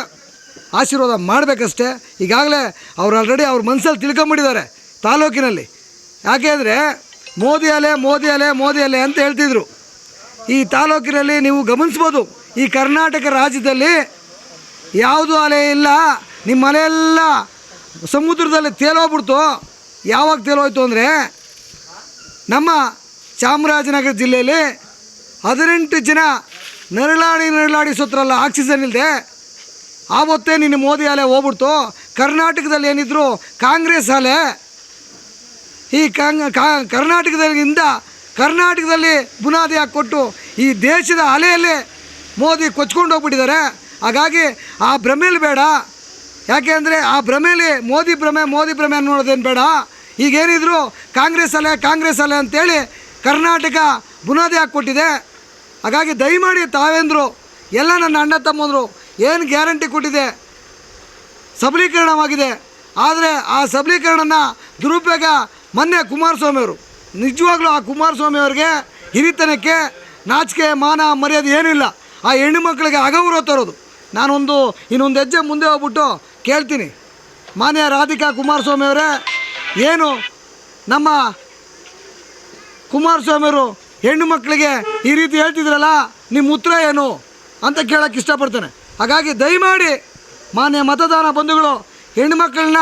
ಆಶೀರ್ವಾದ ಮಾಡಬೇಕಷ್ಟೇ. ಈಗಾಗಲೇ ಅವ್ರು ಆಲ್ರೆಡಿ ಅವ್ರ ಮನಸ್ಸಲ್ಲಿ ತಿಳ್ಕೊಂಬಿಟ್ಟಿದ್ದಾರೆ ತಾಲೂಕಿನಲ್ಲಿ. ಯಾಕೆ ಅಂದರೆ ಮೋದಿ ಅಲೆ ಮೋದಿ ಅಲೆ ಮೋದಿ ಅಲೆ ಅಂತ ಹೇಳ್ತಿದ್ರು. ಈ ತಾಲೂಕಿನಲ್ಲಿ ನೀವು ಗಮನಿಸ್ಬೋದು, ಈ ಕರ್ನಾಟಕ ರಾಜ್ಯದಲ್ಲಿ ಯಾವುದು ಅಲೆ ಇಲ್ಲ, ನಿಮ್ಮ ಮನೆಯೆಲ್ಲ ಸಮುದ್ರದಲ್ಲಿ ತೇಲೋಗ್ಬಿಡ್ತು ಯಾವಾಗ ತೇಲೋಯ್ತು ಅಂದರೆ ನಮ್ಮ ಚಾಮರಾಜನಗರ ಜಿಲ್ಲೆಯಲ್ಲಿ ಹದಿನೆಂಟು ಜನ ನರಳಾಡಿ ನರಳಾಡಿ ಸುತ್ತರಲ್ಲ ಆಕ್ಸಿಜನ್ ಇಲ್ಲದೆ ಆವತ್ತೇ ನಿನ್ನ ಮೋದಿ ಅಲೆ ಹೋಗ್ಬಿಡ್ತು. ಕರ್ನಾಟಕದಲ್ಲಿ ಏನಿದ್ರು ಕಾಂಗ್ರೆಸ್ ಅಲೆ ಈ ಕಾಂಗ್, ಕಾ- ಕರ್ನಾಟಕದಿಂದ ಕರ್ನಾಟಕದಲ್ಲಿ ಬುನಾದಿ ಹಾಕ್ಕೊಟ್ಟು ಈ ದೇಶದ ಅಲೆಯಲ್ಲಿ ಮೋದಿ ಕೊಚ್ಕೊಂಡು ಹೋಗ್ಬಿಟ್ಟಿದ್ದಾರೆ. ಹಾಗಾಗಿ ಆ ಭ್ರಮೇಲಿ ಬೇಡ. ಯಾಕೆ ಅಂದರೆ ಆ ಭ್ರಮೇಲಿ ಮೋದಿ ಭ್ರಮೆ ಮೋದಿ ಭ್ರಮೆ ಅನ್ನೋದೇನು ಬೇಡ. ಈಗೇನಿದ್ರು ಕಾಂಗ್ರೆಸ್ ಅಲೆ ಕಾಂಗ್ರೆಸ್ ಅಲೆ ಅಂತೇಳಿ ಕರ್ನಾಟಕ ಬುನಾದಿ ಹಾಕ್ಕೊಟ್ಟಿದೆ. ಹಾಗಾಗಿ ದಯಮಾಡಿ ತಾವೇಂದ್ರು, ಎಲ್ಲ ನನ್ನ ಅಣ್ಣ ತಮ್ಮಂದರು ಏನು ಗ್ಯಾರಂಟಿ ಕೊಟ್ಟಿದೆ? ಸಬಲೀಕರಣವಾಗಿದೆ. ಆದರೆ ಆ ಸಬಲೀಕರಣನ ದುರುಪಯೋಗ ಮೊನ್ನೆ ಕುಮಾರಸ್ವಾಮಿ ಅವರು. ನಿಜವಾಗ್ಲೂ ಆ ಕುಮಾರಸ್ವಾಮಿ ಅವರಿಗೆ ಹಿರಿತನಕ್ಕೆ ನಾಚಿಕೆ, ಮಾನ, ಮರ್ಯಾದೆ ಏನಿಲ್ಲ ಆ ಹೆಣ್ಣು ಮಕ್ಕಳಿಗೆ ಅಗೌರವ ತರೋದು. ನಾನೊಂದು, ಇನ್ನೊಂದು ಹೆಜ್ಜೆ ಮುಂದೆ ಹೋಗ್ಬಿಟ್ಟು ಕೇಳ್ತೀನಿ. ಮಾನ್ಯ ರಾಧಿಕಾ ಕುಮಾರಸ್ವಾಮಿ ಅವರೇ, ಏನು ನಮ್ಮ ಕುಮಾರಸ್ವಾಮಿಯವರು ಹೆಣ್ಣು ಮಕ್ಕಳಿಗೆ ಈ ರೀತಿ ಹೇಳ್ತಿದ್ರಲ್ಲ, ನಿಮ್ಮ ಉತ್ತರ ಏನು ಅಂತ ಕೇಳೋಕ್ಕೆ ಇಷ್ಟಪಡ್ತೇನೆ. ಹಾಗಾಗಿ ದಯಮಾಡಿ ಮಾನ್ಯ ಮತದಾನ ಬಂಧುಗಳು ಹೆಣ್ಮಕ್ಕಳನ್ನ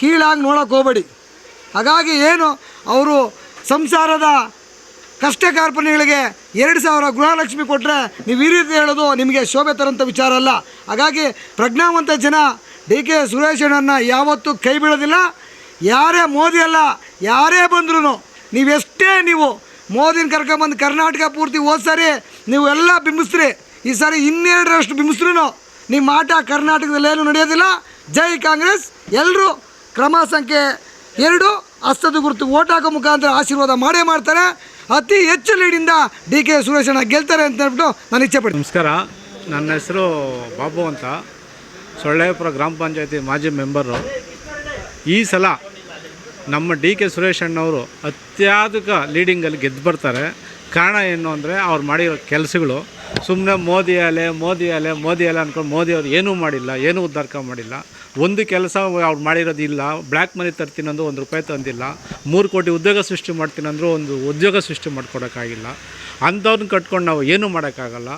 ಕೀಳಾಗಿ ನೋಡೋಕೆ ಹೋಗಬೇಡಿ. ಹಾಗಾಗಿ ಏನು, ಅವರು ಸಂಸಾರದ ಕಷ್ಟ ಕಾರ್ಪಣ್ಯಗಳಿಗೆ ಎರಡು ಸಾವಿರ ಗೃಹಲಕ್ಷ್ಮಿ ಕೊಟ್ಟರೆ ನೀವು ಈ ರೀತಿ ಹೇಳೋದು ನಿಮಗೆ ಶೋಭೆ ತರೋಂಥ ವಿಚಾರ ಅಲ್ಲ. ಹಾಗಾಗಿ ಪ್ರಜ್ಞಾವಂತ ಜನ, ಡಿ ಕೆ ಸುರೇಶಣ್ಣನ್ನು ಯಾವತ್ತೂ ಕೈ ಬೀಳೋದಿಲ್ಲ. ಯಾರೇ ಮೋದಿ ಅಲ್ಲ, ಯಾರೇ ಬಂದ್ರೂ ನೀವೆಷ್ಟೇ ನೀವು ಮೋದಿನ ಕರ್ಕೊಂಬಂದು ಕರ್ನಾಟಕ ಪೂರ್ತಿ ಹೋದ ಸಾರಿ ನೀವು ಎಲ್ಲ ಬಿಂಬಿಸ್ರಿ. ಈ ಸಾರಿ ಇನ್ನೆರಡರಷ್ಟು ಬಿಂಬಿಸ್ರು ನಿಮ್ಮ ಆಟ ಕರ್ನಾಟಕದಲ್ಲಿ ಏನು ನಡೆಯೋದಿಲ್ಲ. ಜೈ ಕಾಂಗ್ರೆಸ್. ಎಲ್ಲರೂ ಕ್ರಮ ಸಂಖ್ಯೆ ಎರಡು ಹಸ್ತದ ಗುರುತು ಓಟ್ ಹಾಕೋ ಮುಖಾಂತರ ಆಶೀರ್ವಾದ ಮಾಡೇ ಮಾಡ್ತಾರೆ. ಅತಿ ಹೆಚ್ಚು ಲೀಡಿಂದ ಡಿ ಕೆ ಸುರೇಶಣ್ಣ ಗೆಲ್ತಾರೆ ಅಂತ ಹೇಳ್ಬಿಟ್ಟು ನಾನು ಇಚ್ಛೆ ಪಡ್ತೀನಿ. ನಮಸ್ಕಾರ. ನನ್ನ ಹೆಸರು ಬಾಬು ಅಂತ. ಸೊಳ್ಳೆಪುರ ಗ್ರಾಮ ಪಂಚಾಯತಿ ಮಾಜಿ ಮೆಂಬರು. ಈ ಸಲ ನಮ್ಮ ಡಿ ಕೆ ಸುರೇಶ್ ಅಣ್ಣವರು ಅತ್ಯಾಧಿಕ ಲೀಡಿಂಗಲ್ಲಿ ಗೆದ್ದು ಬರ್ತಾರೆ. ಕಾರಣ ಏನು ಅಂದರೆ ಅವ್ರು ಮಾಡಿರೋ ಕೆಲಸಗಳು. ಸುಮ್ಮನೆ ಮೋದಿ ಅಲೆ ಮೋದಿ ಅಲೆ ಮೋದಿ ಅಲೆ ಅಂದ್ಕೊಂಡು ಮೋದಿ ಅವ್ರು ಏನೂ ಮಾಡಿಲ್ಲ, ಏನೂ ಉದ್ಧಾರಕ ಮಾಡಿಲ್ಲ. ಒಂದು ಕೆಲಸ ಅವ್ರು ಮಾಡಿರೋದಿಲ್ಲ ಬ್ಲ್ಯಾಕ್ ಮನಿ ತರ್ತೀನಂದು ಒಂದು ರೂಪಾಯಿ ತಂದಿಲ್ಲ, ಮೂರು ಕೋಟಿ ಉದ್ಯೋಗ ಸೃಷ್ಟಿ ಮಾಡ್ತೀನಂದ್ರೂ ಒಂದು ಉದ್ಯೋಗ ಸೃಷ್ಟಿ ಮಾಡ್ಕೊಡೋಕ್ಕಾಗಿಲ್ಲ. ಅಂಥವ್ರನ್ನ ಕಟ್ಕೊಂಡು ನಾವು ಏನೂ ಮಾಡೋಕ್ಕಾಗಲ್ಲ.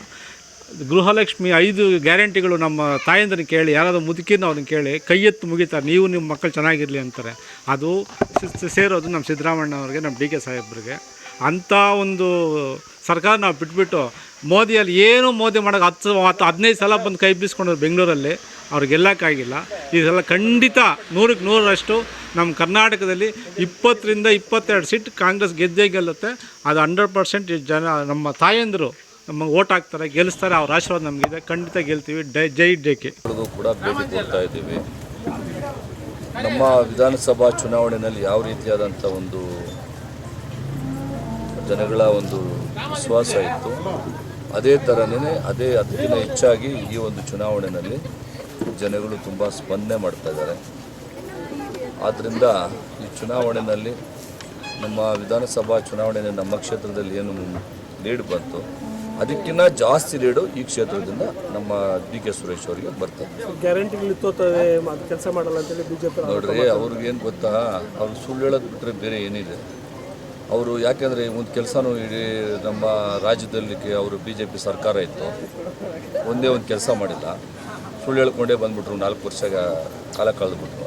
ಗೃಹಲಕ್ಷ್ಮಿ ಐದು ಗ್ಯಾರಂಟಿಗಳು ನಮ್ಮ ತಾಯಂದ್ರನ್ನ ಕೇಳಿ, ಯಾರಾದರೂ ಮುದುಕಿನ ಅವ್ರನ್ನ ಕೇಳಿ, ಕೈ ಎತ್ತು ಮುಗಿತಾರೆ ನೀವು ನಿಮ್ಮ ಮಕ್ಕಳು ಚೆನ್ನಾಗಿರಲಿ ಅಂತಾರೆ. ಅದು ಸೇರೋದು ನಮ್ಮ ಸಿದ್ದರಾಮಣ್ಣ ಅವ್ರಿಗೆ, ನಮ್ಮ ಡಿ ಕೆ ಸಾಹೇಬ್ರಿಗೆ. ಅಂಥ ಒಂದು ಸರ್ಕಾರ ನಾವು ಬಿಟ್ಬಿಟ್ಟು ಮೋದಿಯಲ್ಲಿ ಏನು ಮೋದಿ ಮಾಡೋಕೆ ಹತ್ತು ಹತ್ತು ಹದಿನೈದು ಸಲ ಬಂದು ಕೈ ಬೀಸ್ಕೊಂಡ್ರು ಬೆಂಗಳೂರಲ್ಲಿ, ಅವ್ರಿಗೆ ಗೆಲ್ಲಕ್ಕಾಗಿಲ್ಲ ಇದೆಲ್ಲ ಖಂಡಿತ ನೂರಕ್ಕೆ ನೂರರಷ್ಟು ನಮ್ಮ ಕರ್ನಾಟಕದಲ್ಲಿ ಇಪ್ಪತ್ತರಿಂದ ಇಪ್ಪತ್ತೆರಡು ಸೀಟ್ ಕಾಂಗ್ರೆಸ್ ಗೆದ್ದೇ ಗೆಲ್ಲುತ್ತೆ. ಅದು ಹಂಡ್ರೆಡ್ ಪರ್ಸೆಂಟ್ ಜನ ನಮ್ಮ ತಾಯಂದರು ನಮಗೆ ಓಟ್ ಹಾಕ್ತಾರೆ, ಗೆಲ್ಲಿಸ್ತಾರೆ, ಅವ್ರ ಆಶೀರ್ವಾದ ನಮಗಿದೆ ಖಂಡಿತ ಗೆಲ್ತೀವಿ. ಡೈ, ಜೈ ಡೇಕೆ. ಕೂಡ ನಮ್ಮ ವಿಧಾನಸಭಾ ಚುನಾವಣೆಯಲ್ಲಿ ಯಾವ ರೀತಿಯಾದಂಥ ಒಂದು ಜನಗಳ ಒಂದು ವಿಶ್ವಾಸ ಇತ್ತು. ಅದೇ ಥರನೇ ಅದೇ ಅದಕ್ಕಿಂತ ಹೆಚ್ಚಾಗಿ ಈ ಒಂದು ಚುನಾವಣೆಯಲ್ಲಿ ಜನಗಳು ತುಂಬ ಸ್ಪಂದನೆ ಮಾಡ್ತಾ ಇದ್ದಾರೆ. ಆದ್ದರಿಂದ ಈ ಚುನಾವಣೆಯಲ್ಲಿ ನಮ್ಮ ವಿಧಾನಸಭಾ ಚುನಾವಣೆಯಲ್ಲಿ ನಮ್ಮ ಕ್ಷೇತ್ರದಲ್ಲಿ ಏನು ಲೀಡ್ ಬಂತು. ಅದಕ್ಕಿಂತ ಜಾಸ್ತಿ ಲೀಡು ಈ ಕ್ಷೇತ್ರದಿಂದ ನಮ್ಮ ಡಿ ಕೆ ಸುರೇಶ್ ಅವರಿಗೆ ಬರ್ತದೆ ಗ್ಯಾರಂಟಿಗಳು ಕೆಲಸ ಮಾಡಲ್ಲ ಅಂತೇಳಿ ಬಿಜೆಪಿ ನೋಡ್ರಿ ಅವ್ರಿಗೇನು ಗೊತ್ತಾ? ಅವ್ರು ಸುಳ್ಳು ಹೇಳೋದು ಬಿಟ್ಟರೆ ಬೇರೆ ಏನಿದೆ? ಅವರು ಯಾಕೆಂದರೆ ಒಂದು ಕೆಲಸನೂ ಇಡೀ ನಮ್ಮ ರಾಜ್ಯದಲ್ಲಿಗೆ ಅವರು ಬಿ ಜೆ ಪಿ ಸರ್ಕಾರ ಇತ್ತು. ಒಂದೇ ಒಂದು ಕೆಲಸ ಮಾಡಿಲ್ಲ. ಸುಳ್ಳು ಹೇಳ್ಕೊಂಡೇ ಬಂದ್ಬಿಟ್ರು, ನಾಲ್ಕು ವರ್ಷ ಕಾಲ ಕಳೆದುಬಿಟ್ರು.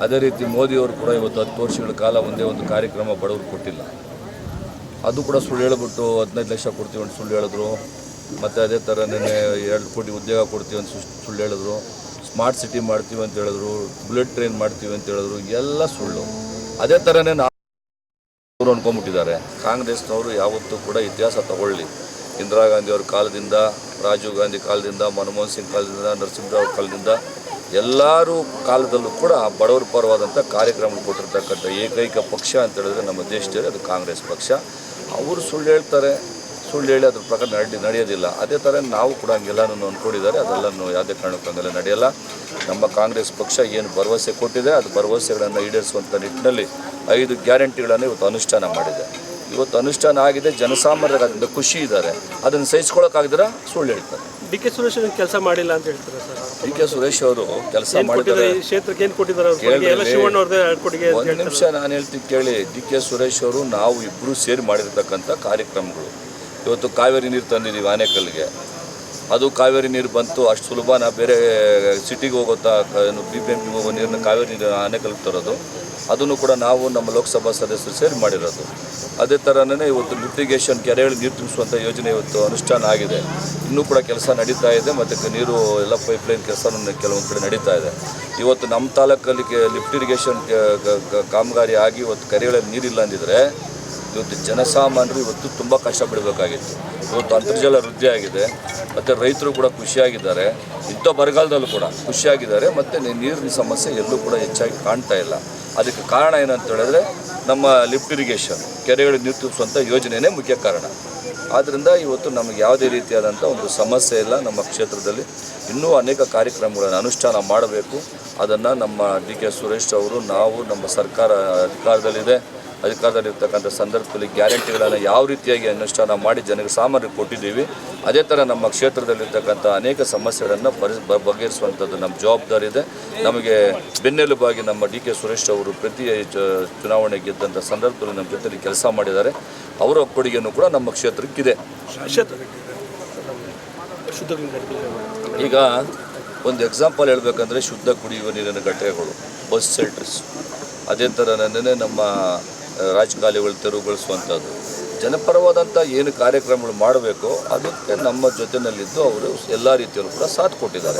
ಅದೇ ರೀತಿ ಮೋದಿಯವರು ಕೂಡ ಇವತ್ತು ಹತ್ತು ವರ್ಷಗಳ ಕಾಲ ಒಂದೇ ಒಂದು ಕಾರ್ಯಕ್ರಮ ಬಡವರು ಕೊಟ್ಟಿಲ್ಲ. ಅದು ಕೂಡ ಸುಳ್ಳು ಹೇಳ್ಬಿಟ್ಟು ಹದಿನೈದು ಲಕ್ಷ ಕೊಡ್ತೀವಿ ಅಂತ ಸುಳ್ಳು ಹೇಳಿದ್ರು. ಮತ್ತು ಅದೇ ಥರ ನೆನ್ನೆ ಎರಡು ಕೋಟಿ ಉದ್ಯೋಗ ಕೊಡ್ತೀವಿ ಅಂತ ಸುಳ್ಳು- ಹೇಳಿದ್ರು. ಸ್ಮಾರ್ಟ್ ಸಿಟಿ ಮಾಡ್ತೀವಿ ಅಂತ ಹೇಳಿದ್ರು. ಬುಲೆಟ್ ಟ್ರೈನ್ ಮಾಡ್ತೀವಿ ಅಂತ ಹೇಳಿದ್ರು. ಎಲ್ಲ ಸುಳ್ಳು. ಅದೇ ಥರನೇ ಅವರು ಅನ್ಕೊಂಡ್ಬಿಟ್ಟಿದ್ದಾರೆ. ಕಾಂಗ್ರೆಸ್ನವರು ಯಾವತ್ತೂ ಕೂಡ ಇತಿಹಾಸ ತಗೊಳ್ಳಿ. ಇಂದಿರಾ ಗಾಂಧಿ ಅವ್ರ ಕಾಲದಿಂದ, ರಾಜೀವ್ ಗಾಂಧಿ ಕಾಲದಿಂದ, ಮನಮೋಹನ್ ಸಿಂಗ್ ಕಾಲದಿಂದ ನರಸಿಂಹರಾವ್ ಕಾಲದಿಂದ ಎಲ್ಲರೂ ಕಾಲದಲ್ಲೂ ಕೂಡ ಬಡವರ ಪರವಾದಂಥ ಕಾರ್ಯಕ್ರಮ ಕೊಟ್ಟಿರ್ತಕ್ಕಂಥ ಏಕೈಕ ಪಕ್ಷ ಅಂತ ಹೇಳಿದ್ರೆ ನಮ್ಮ ದೇಶದಲ್ಲಿ ಅದು ಕಾಂಗ್ರೆಸ್ ಪಕ್ಷ. ಅವರು ಸುಳ್ಳು ಹೇಳ್ತಾರೆ. ಸುಳ್ಳು ಹೇಳಿ ಅದ್ರ ಪ್ರಕಾರ ನಡೆ, ನಡೆಯೋದಿಲ್ಲ. ಅದೇ ಥರ ನಾವು ಕೂಡ ಹಂಗೆಲ್ಲನೂ ಅಂದ್ಕೊಂಡಿದ್ದಾರೆ. ಅದೆಲ್ಲನೂ ಯಾವುದೇ ಕಾರಣಕ್ಕೂ ಹಂಗೆಲ್ಲ ನಡೆಯಲ್ಲ. ನಮ್ಮ ಕಾಂಗ್ರೆಸ್ ಪಕ್ಷ ಏನು ಭರವಸೆ ಕೊಟ್ಟಿದೆ, ಅದು ಭರವಸೆಗಳನ್ನು ಈಡೇರಿಸುವಂಥ ನಿಟ್ಟಿನಲ್ಲಿ ಐದು ಗ್ಯಾರಂಟಿಗಳನ್ನು ಇವತ್ತು ಅನುಷ್ಠಾನ ಮಾಡಿದೆ. ಇವತ್ತು ಅನುಷ್ಠಾನ ಆಗಿದೆ ಜನಸಾಮಾನ್ಯರಿಗೆ ಅದರಿಂದ ಖುಷಿ ಇದ್ದಾರೆ. ಅದನ್ನು ಸಹಿಸ್ಕೊಳ್ಳೋಕ್ಕಾಗದಿರ? ಸುಳ್ಳು ಹೇಳ್ತಾರೆ. ಡಿ ಕೆ ಸುರೇಶ್ ಕೆಲಸ ಮಾಡಿಲ್ಲ ಅಂತ ಹೇಳ್ತಾರೆ ಸರ್? ಡಿ ಕೆ ಸುರೇಶ್ ಅವರು ಕೆಲಸ ಮಾಡಿದ್ದಾರೆ. ಈ ಕ್ಷೇತ್ರಕ್ಕೆ ಏನು ಕೊಟ್ಟಿದ್ದಾರೆ ಒಂದು ನಿಮಿಷ ನಾನು ಹೇಳ್ತೀನಿ ಕೇಳಿ. ಡಿ ಕೆ ಸುರೇಶ್ ಅವರು ನಾವು ಇಬ್ಬರು ಸೇರಿ ಮಾಡಿರ್ತಕ್ಕಂಥ ಕಾರ್ಯಕ್ರಮಗಳು. ಇವತ್ತು ಕಾವೇರಿ ನೀರು ತಂದಿದ್ದೀವಿ ಆನೆಕಲ್ಗೆ ಅದು ಕಾವೇರಿ ನೀರು ಬಂತು, ಅಷ್ಟು ಸುಲಭನ ಬೇರೆ ಸಿಟಿಗೆ ಹೋಗುತ್ತಾ ಬಿ ಪಿ ಎಂ ಪಿಗೆ ಹೋಗೋ ನೀರನ್ನ ಕಾವೇರಿ ನೀರು ಆನೆಕಲ್ಗೆ ತರೋದು. ಅದನ್ನು ಕೂಡ ನಾವು ನಮ್ಮ ಲೋಕಸಭಾ ಸದಸ್ಯರು ಸೇರಿ ಮಾಡಿರೋದು. ಅದೇ ಥರನೇ ಇವತ್ತು ಲಿಫ್ಟಿಗೇಷನ್ ಕೆರೆಗಳಿಗೆ ನೀರು ತುಂಬಿಸುವಂಥ ಯೋಜನೆ ಇವತ್ತು ಅನುಷ್ಠಾನ ಆಗಿದೆ. ಇನ್ನೂ ಕೂಡ ಕೆಲಸ ನಡೀತಾ ಇದೆ, ಮತ್ತು ನೀರು ಎಲ್ಲ ಪೈಪ್ಲೈನ್ ಕೆಲಸ ಕೆಲವೊಂದು ಕಡೆ ನಡೀತಾ ಇದೆ. ಇವತ್ತು ನಮ್ಮ ತಾಲೂಕಲ್ಲಿ ಲಿಫ್ಟ್ ಇರಿಗೇಷನ್ ಕಾಮಗಾರಿ ಆಗಿ ಇವತ್ತು ಕೆರೆಗಳಲ್ಲಿ ನೀರಿಲ್ಲ ಅಂದಿದ್ರೆ ಇವತ್ತು ಜನಸಾಮಾನ್ಯರು ಇವತ್ತು ತುಂಬ ಕಷ್ಟ ಪಡಬೇಕಾಗಿತ್ತು ಇವತ್ತು ಅಂತರ್ಜಲ ವೃದ್ಧಿ ಆಗಿದೆ, ಮತ್ತು ರೈತರು ಕೂಡ ಖುಷಿಯಾಗಿದ್ದಾರೆ. ಇಂಥ ಬರಗಾಲದಲ್ಲೂ ಕೂಡ ಖುಷಿಯಾಗಿದ್ದಾರೆ, ಮತ್ತು ನೀರಿನ ಸಮಸ್ಯೆ ಎಲ್ಲೂ ಕೂಡ ಹೆಚ್ಚಾಗಿ ಕಾಣ್ತಾ ಇಲ್ಲ. ಅದಕ್ಕೆ ಕಾರಣ ಏನಂತ ಹೇಳಿದ್ರೆ, ನಮ್ಮ ಲಿಫ್ಟ್ ಇರಿಗೇಷನ್, ಕೆರೆಗಳಿಗೆ ನೀರು ತುಂಬಿಸುವಂಥ ಯೋಜನೆಯೇ ಮುಖ್ಯ ಕಾರಣ. ಆದ್ದರಿಂದ ಇವತ್ತು ನಮಗೆ ಯಾವುದೇ ರೀತಿಯಾದಂಥ ಒಂದು ಸಮಸ್ಯೆ ಇಲ್ಲ. ನಮ್ಮ ಕ್ಷೇತ್ರದಲ್ಲಿ ಇನ್ನೂ ಅನೇಕ ಕಾರ್ಯಕ್ರಮಗಳನ್ನು ಅನುಷ್ಠಾನ ಮಾಡಬೇಕು. ಅದನ್ನು ನಮ್ಮ ಡಿ ಕೆ ಸುರೇಶ್ ಅವರು, ನಾವು, ನಮ್ಮ ಸರ್ಕಾರ ಅಧಿಕಾರದಲ್ಲಿದೆ. ಅಧಿಕಾರದಲ್ಲಿರ್ತಕ್ಕಂಥ ಸಂದರ್ಭದಲ್ಲಿ ಗ್ಯಾರಂಟಿಗಳನ್ನು ಯಾವ ರೀತಿಯಾಗಿ ಅನುಷ್ಠಾನ ಮಾಡಿ ಜನರಿಗೆ ಸಾಮಾನ್ಯರಿಗೆ ಕೊಟ್ಟಿದ್ದೀವಿ. ಅದೇ ಥರ ನಮ್ಮ ಕ್ಷೇತ್ರದಲ್ಲಿರ್ತಕ್ಕಂಥ ಅನೇಕ ಸಮಸ್ಯೆಗಳನ್ನು ಪರಿ ಬಗೆಹರಿಸುವಂಥದ್ದು ನಮ್ಮ ಜವಾಬ್ದಾರಿ ಇದೆ. ನಮಗೆ ಬೆನ್ನೆಲುಬಾಗಿ ನಮ್ಮ ಡಿ ಕೆ ಸುರೇಶ್ ಅವರು ಪ್ರತಿ ಚ- ಚುನಾವಣೆ ಗೆದ್ದಂಥ ಸಂದರ್ಭದಲ್ಲಿ ನಮ್ಮ ಜೊತೆಯಲ್ಲಿ ಕೆಲಸ ಮಾಡಿದ್ದಾರೆ. ಅವರ ಕೊಡುಗೆಯನ್ನು ಕೂಡ ನಮ್ಮ ಕ್ಷೇತ್ರಕ್ಕಿದೆ. ಈಗ ಒಂದು ಎಕ್ಸಾಂಪಲ್ ಹೇಳಬೇಕಂದ್ರೆ ಶುದ್ಧ ಕುಡಿಯುವ ನೀರಿನ ಘಟಕಗಳು ಬಸ್ ಸೆಲ್ಟ್ರಿಸ್ ಅದೇ ಥರ ನನ್ನೇ ನಮ್ಮ ರಾಜಕಾಲುಗಳು ತೆರವುಗೊಳಿಸುವಂಥದ್ದು ಜನಪರವಾದಂಥ ಏನು ಕಾರ್ಯಕ್ರಮಗಳು ಮಾಡಬೇಕೋ ಅದಕ್ಕೆ ನಮ್ಮ ಜೊತೆಯಲ್ಲಿದ್ದು ಅವರು ಎಲ್ಲ ರೀತಿಯಲ್ಲೂ ಕೂಡ ಸಾಥ್ ಕೊಟ್ಟಿದ್ದಾರೆ.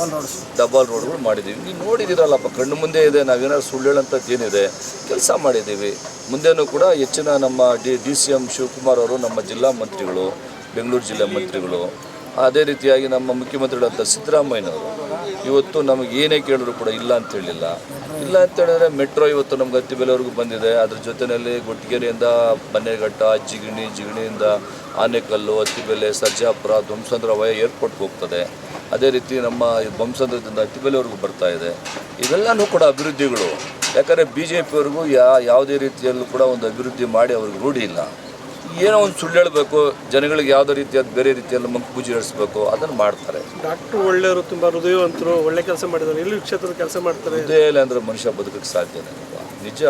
ಡಬಲ್ ರೋಡ್ಗಳು ಮಾಡಿದ್ದೀವಿ. ನೀವು ನೋಡಿದ್ದೀರಲ್ಲಪ್ಪ ಕಣ್ಣು ಮುಂದೆ ಇದೆ, ನಾವೇನಾದ್ರು ಸುಳ್ಳು ಹೇಳೋಂಥದ್ದು ಏನಿದೆ. ಕೆಲಸ ಮಾಡಿದ್ದೀವಿ. ಮುಂದೆನೂ ಕೂಡ ಹೆಚ್ಚಿನ ನಮ್ಮ D D C M Shivakumar ಅವರು ನಮ್ಮ ಜಿಲ್ಲಾ ಮಂತ್ರಿಗಳು, ಬೆಂಗಳೂರು ಜಿಲ್ಲಾ ಮಂತ್ರಿಗಳು, ಅದೇ ರೀತಿಯಾಗಿ ನಮ್ಮ ಮುಖ್ಯಮಂತ್ರಿಗಳಂಥ ಸಿದ್ದರಾಮಯ್ಯನವರು ಇವತ್ತು ನಮಗೆ ಏನೇ ಕೇಳಿದ್ರು ಕೂಡ ಇಲ್ಲ ಅಂತ ಹೇಳಿಲ್ಲ. ಇಲ್ಲ ಅಂತ ಹೇಳಿದ್ರೆ ಮೆಟ್ರೋ ಇವತ್ತು ನಮ್ಗೆ ಹತ್ತಿಬೆಲೆವರೆಗೂ ಬಂದಿದೆ. ಅದ್ರ ಜೊತೆಯಲ್ಲಿ ಗೊಟ್ಟಿಗೆರೆಯಿಂದ ಬನ್ನೇಘಟ್ಟ ಜಿಗಣಿ, ಜಿಗಣಿಯಿಂದ ಆನೆಕಲ್ಲು ಹತ್ತಿಬೆಲೆ ಸರ್ಜಾಪುರ ಧ್ವಂಸಂದ್ರ ವಯ ಏರ್ಪೋರ್ಟ್ಗೆ ಹೋಗ್ತದೆ. ಅದೇ ರೀತಿ ನಮ್ಮ ಬಂಸಂದ್ರದಿಂದ ಹತ್ತಿಬೆಲೆವರೆಗೂ ಬರ್ತಾ ಇದೆ. ಇವೆಲ್ಲನೂ ಕೂಡ ಅಭಿವೃದ್ಧಿಗಳು. ಯಾಕಂದರೆ ಬಿ ಜೆ ಪಿಯವ್ರಿಗೂ ಯಾವುದೇ ರೀತಿಯಲ್ಲೂ ಕೂಡ ಒಂದು ಅಭಿವೃದ್ಧಿ ಮಾಡಿ ಅವ್ರಿಗೆ ರೂಢಿ ಇಲ್ಲ. ಏನೋ ಒಂದು ಸುಳ್ಳು ಹೇಳಬೇಕು ಜನಗಳಿಗೆ ಯಾವುದೇ ರೀತಿಯಾದ ಬೇರೆ ರೀತಿಯಲ್ಲಿ ಮಂಕು ಪೂಜೆ ನಡೆಸಬೇಕು ಅದನ್ನು ಮಾಡ್ತಾರೆ. ಡಾಕ್ಟರ್ ಒಳ್ಳೆಯವರು ತುಂಬ ಹೃದಯವಂತರು ಒಳ್ಳೆ ಕೆಲಸ ಮಾಡಿದ್ದಾರೆ. ಇಲ್ಲಿ ಕ್ಷೇತ್ರದ ಕೆಲಸ ಮಾಡ್ತಾರೆ? ಹೃದಯ ಇಲ್ಲ ಅಂದರೆ ಮನುಷ್ಯ ಬದುಕಕ್ಕೆ ಸಾಧ್ಯ ನಿಜ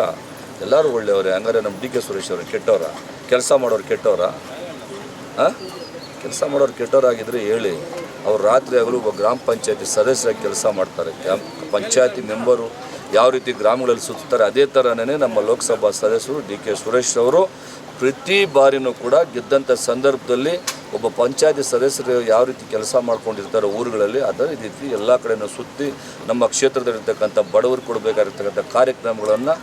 ಎಲ್ಲರೂ ಒಳ್ಳೆಯವರೇ. ಹಂಗಾರೆ ನಮ್ಮ ಡಿ ಕೆ ಸುರೇಶ್ ಅವರು ಕೆಟ್ಟವರ. ಕೆಲಸ ಮಾಡೋರು ಕೆಟ್ಟವರ? ಹಾಂ ಕೆಲಸ ಮಾಡೋರು ಕೆಟ್ಟವರಾಗಿದ್ದರೆ ಹೇಳಿ ಅವ್ರು ರಾತ್ರಿ ಆಗಲೂ ಒಬ್ಬ ಗ್ರಾಮ ಪಂಚಾಯತಿ ಸದಸ್ಯರಾಗಿ ಕೆಲಸ ಮಾಡ್ತಾರೆ. ಪಂಚಾಯತಿ ಮೆಂಬರು ಯಾವ ರೀತಿ ಗ್ರಾಮಗಳಲ್ಲಿ ಸುತ್ತಾರೆ ಅದೇ ಥರನೇ ನಮ್ಮ ಲೋಕಸಭಾ ಸದಸ್ಯರು ಡಿ ಕೆ ಸುರೇಶ್ ಅವರು ಪ್ರತಿ ಬಾರಿನೂ ಕೂಡ ಗೆದ್ದಂಥ ಸಂದರ್ಭದಲ್ಲಿ ಒಬ್ಬ ಪಂಚಾಯತಿ ಸದಸ್ಯರು ಯಾವ ರೀತಿ ಕೆಲಸ ಮಾಡ್ಕೊಂಡಿರ್ತಾರೆ ಊರುಗಳಲ್ಲಿ, ಅದೇ ರೀತಿ ಎಲ್ಲ ಕಡೆನೂ ಸುತ್ತಿ ನಮ್ಮ ಕ್ಷೇತ್ರದಲ್ಲಿರ್ತಕ್ಕಂಥ ಬಡವರು ಕೊಡಬೇಕಾಗಿರ್ತಕ್ಕಂಥ ಕಾರ್ಯಕ್ರಮಗಳನ್ನು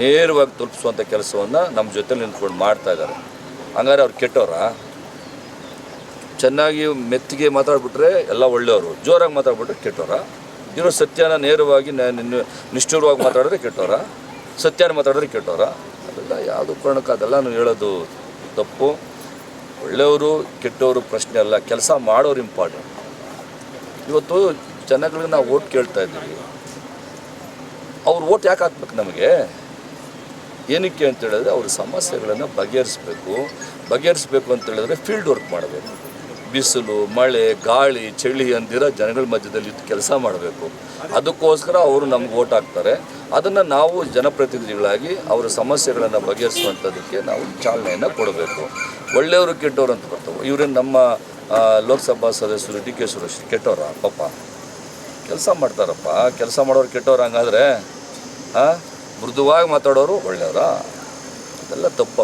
ನೇರವಾಗಿ ತಲುಪಿಸುವಂಥ ಕೆಲಸವನ್ನು ನಮ್ಮ ಜೊತೆಲಿ ನಿಂತ್ಕೊಂಡು ಮಾಡ್ತಾ ಇದ್ದಾರೆ. ಹಂಗಾರೆ ಅವ್ರು ಕೆಟ್ಟವ್ರ? ಚೆನ್ನಾಗಿ ಮೆತ್ತಿಗೆ ಮಾತಾಡ್ಬಿಟ್ರೆ ಎಲ್ಲ ಒಳ್ಳೆಯವರು, ಜೋರಾಗಿ ಮಾತಾಡ್ಬಿಟ್ರೆ ಕೆಟ್ಟವರ? ಇವರು ಸತ್ಯನ ನೇರವಾಗಿ ನಿಷ್ಠುರವಾಗಿ ಮಾತಾಡಿದ್ರೆ ಕೆಟ್ಟವರ? ಸತ್ಯನ ಮಾತಾಡಿದ್ರೆ ಕೆಟ್ಟವರ? ಅದೆಲ್ಲ ಯಾವುದು ಕಾರಣಕ್ಕೆ ಅದೆಲ್ಲ ನಾನು ಹೇಳೋದು ತಪ್ಪು. ಒಳ್ಳೆಯವರು, ಕೆಟ್ಟವರು ಪ್ರಶ್ನೆ ಅಲ್ಲ, ಕೆಲಸ ಮಾಡೋರು ಇಂಪಾರ್ಟೆಂಟ್ ಇವತ್ತು ಜನಗಳಿಗೆ ನಾವು ಓಟ್ ಕೇಳ್ತಾ ಇದ್ದೀವಿ. ಅವ್ರು ಓಟ್ ಯಾಕೆ ಹಾಕ್ಬೇಕು ನಮಗೆ? ಏನಕ್ಕೆ ಅಂತ ಹೇಳಿದ್ರೆ ಅವ್ರ ಸಮಸ್ಯೆಗಳನ್ನು ಬಗೆಹರಿಸ್ಬೇಕು. ಬಗೆಹರಿಸ್ಬೇಕು ಅಂತ ಹೇಳಿದ್ರೆ ಫೀಲ್ಡ್ ವರ್ಕ್ ಮಾಡಬೇಕು. ಬಿಸಿಲು, ಮಳೆ, ಗಾಳಿ, ಚಳಿ ಅಂದಿರೋ ಜನಗಳ ಮಧ್ಯದಲ್ಲಿ ಕೆಲಸ ಮಾಡಬೇಕು. ಅದಕ್ಕೋಸ್ಕರ ಅವರು ನಮ್ಗೆ ಓಟ್ ಹಾಕ್ತಾರೆ. ಅದನ್ನು ನಾವು ಜನಪ್ರತಿನಿಧಿಗಳಾಗಿ ಅವರ ಸಮಸ್ಯೆಗಳನ್ನು ಬಗೆಹರಿಸುವಂಥದ್ದಕ್ಕೆ ನಾವು ಚಾಲನೆಯನ್ನು ಕೊಡಬೇಕು. ಒಳ್ಳೆಯವರು ಕೆಟ್ಟವರು ಅಂತ ಬರ್ತವೆ ಇವರೇನು ನಮ್ಮ ಲೋಕಸಭಾ ಸದಸ್ಯರು ಡಿ ಕೆ ಸುರೇಶ್ ಕೆಟ್ಟವರ? ಪಾಪ. ಕೆಲಸ ಮಾಡ್ತಾರಪ್ಪ. ಕೆಲಸ ಮಾಡೋರು ಕೆಟ್ಟವ್ರು ಹಂಗಾದ್ರೆ ಮೃದುವಾಗಿ ಮಾತಾಡೋರು ಒಳ್ಳೆಯವರ? ಅದೆಲ್ಲ ತಪ್ಪು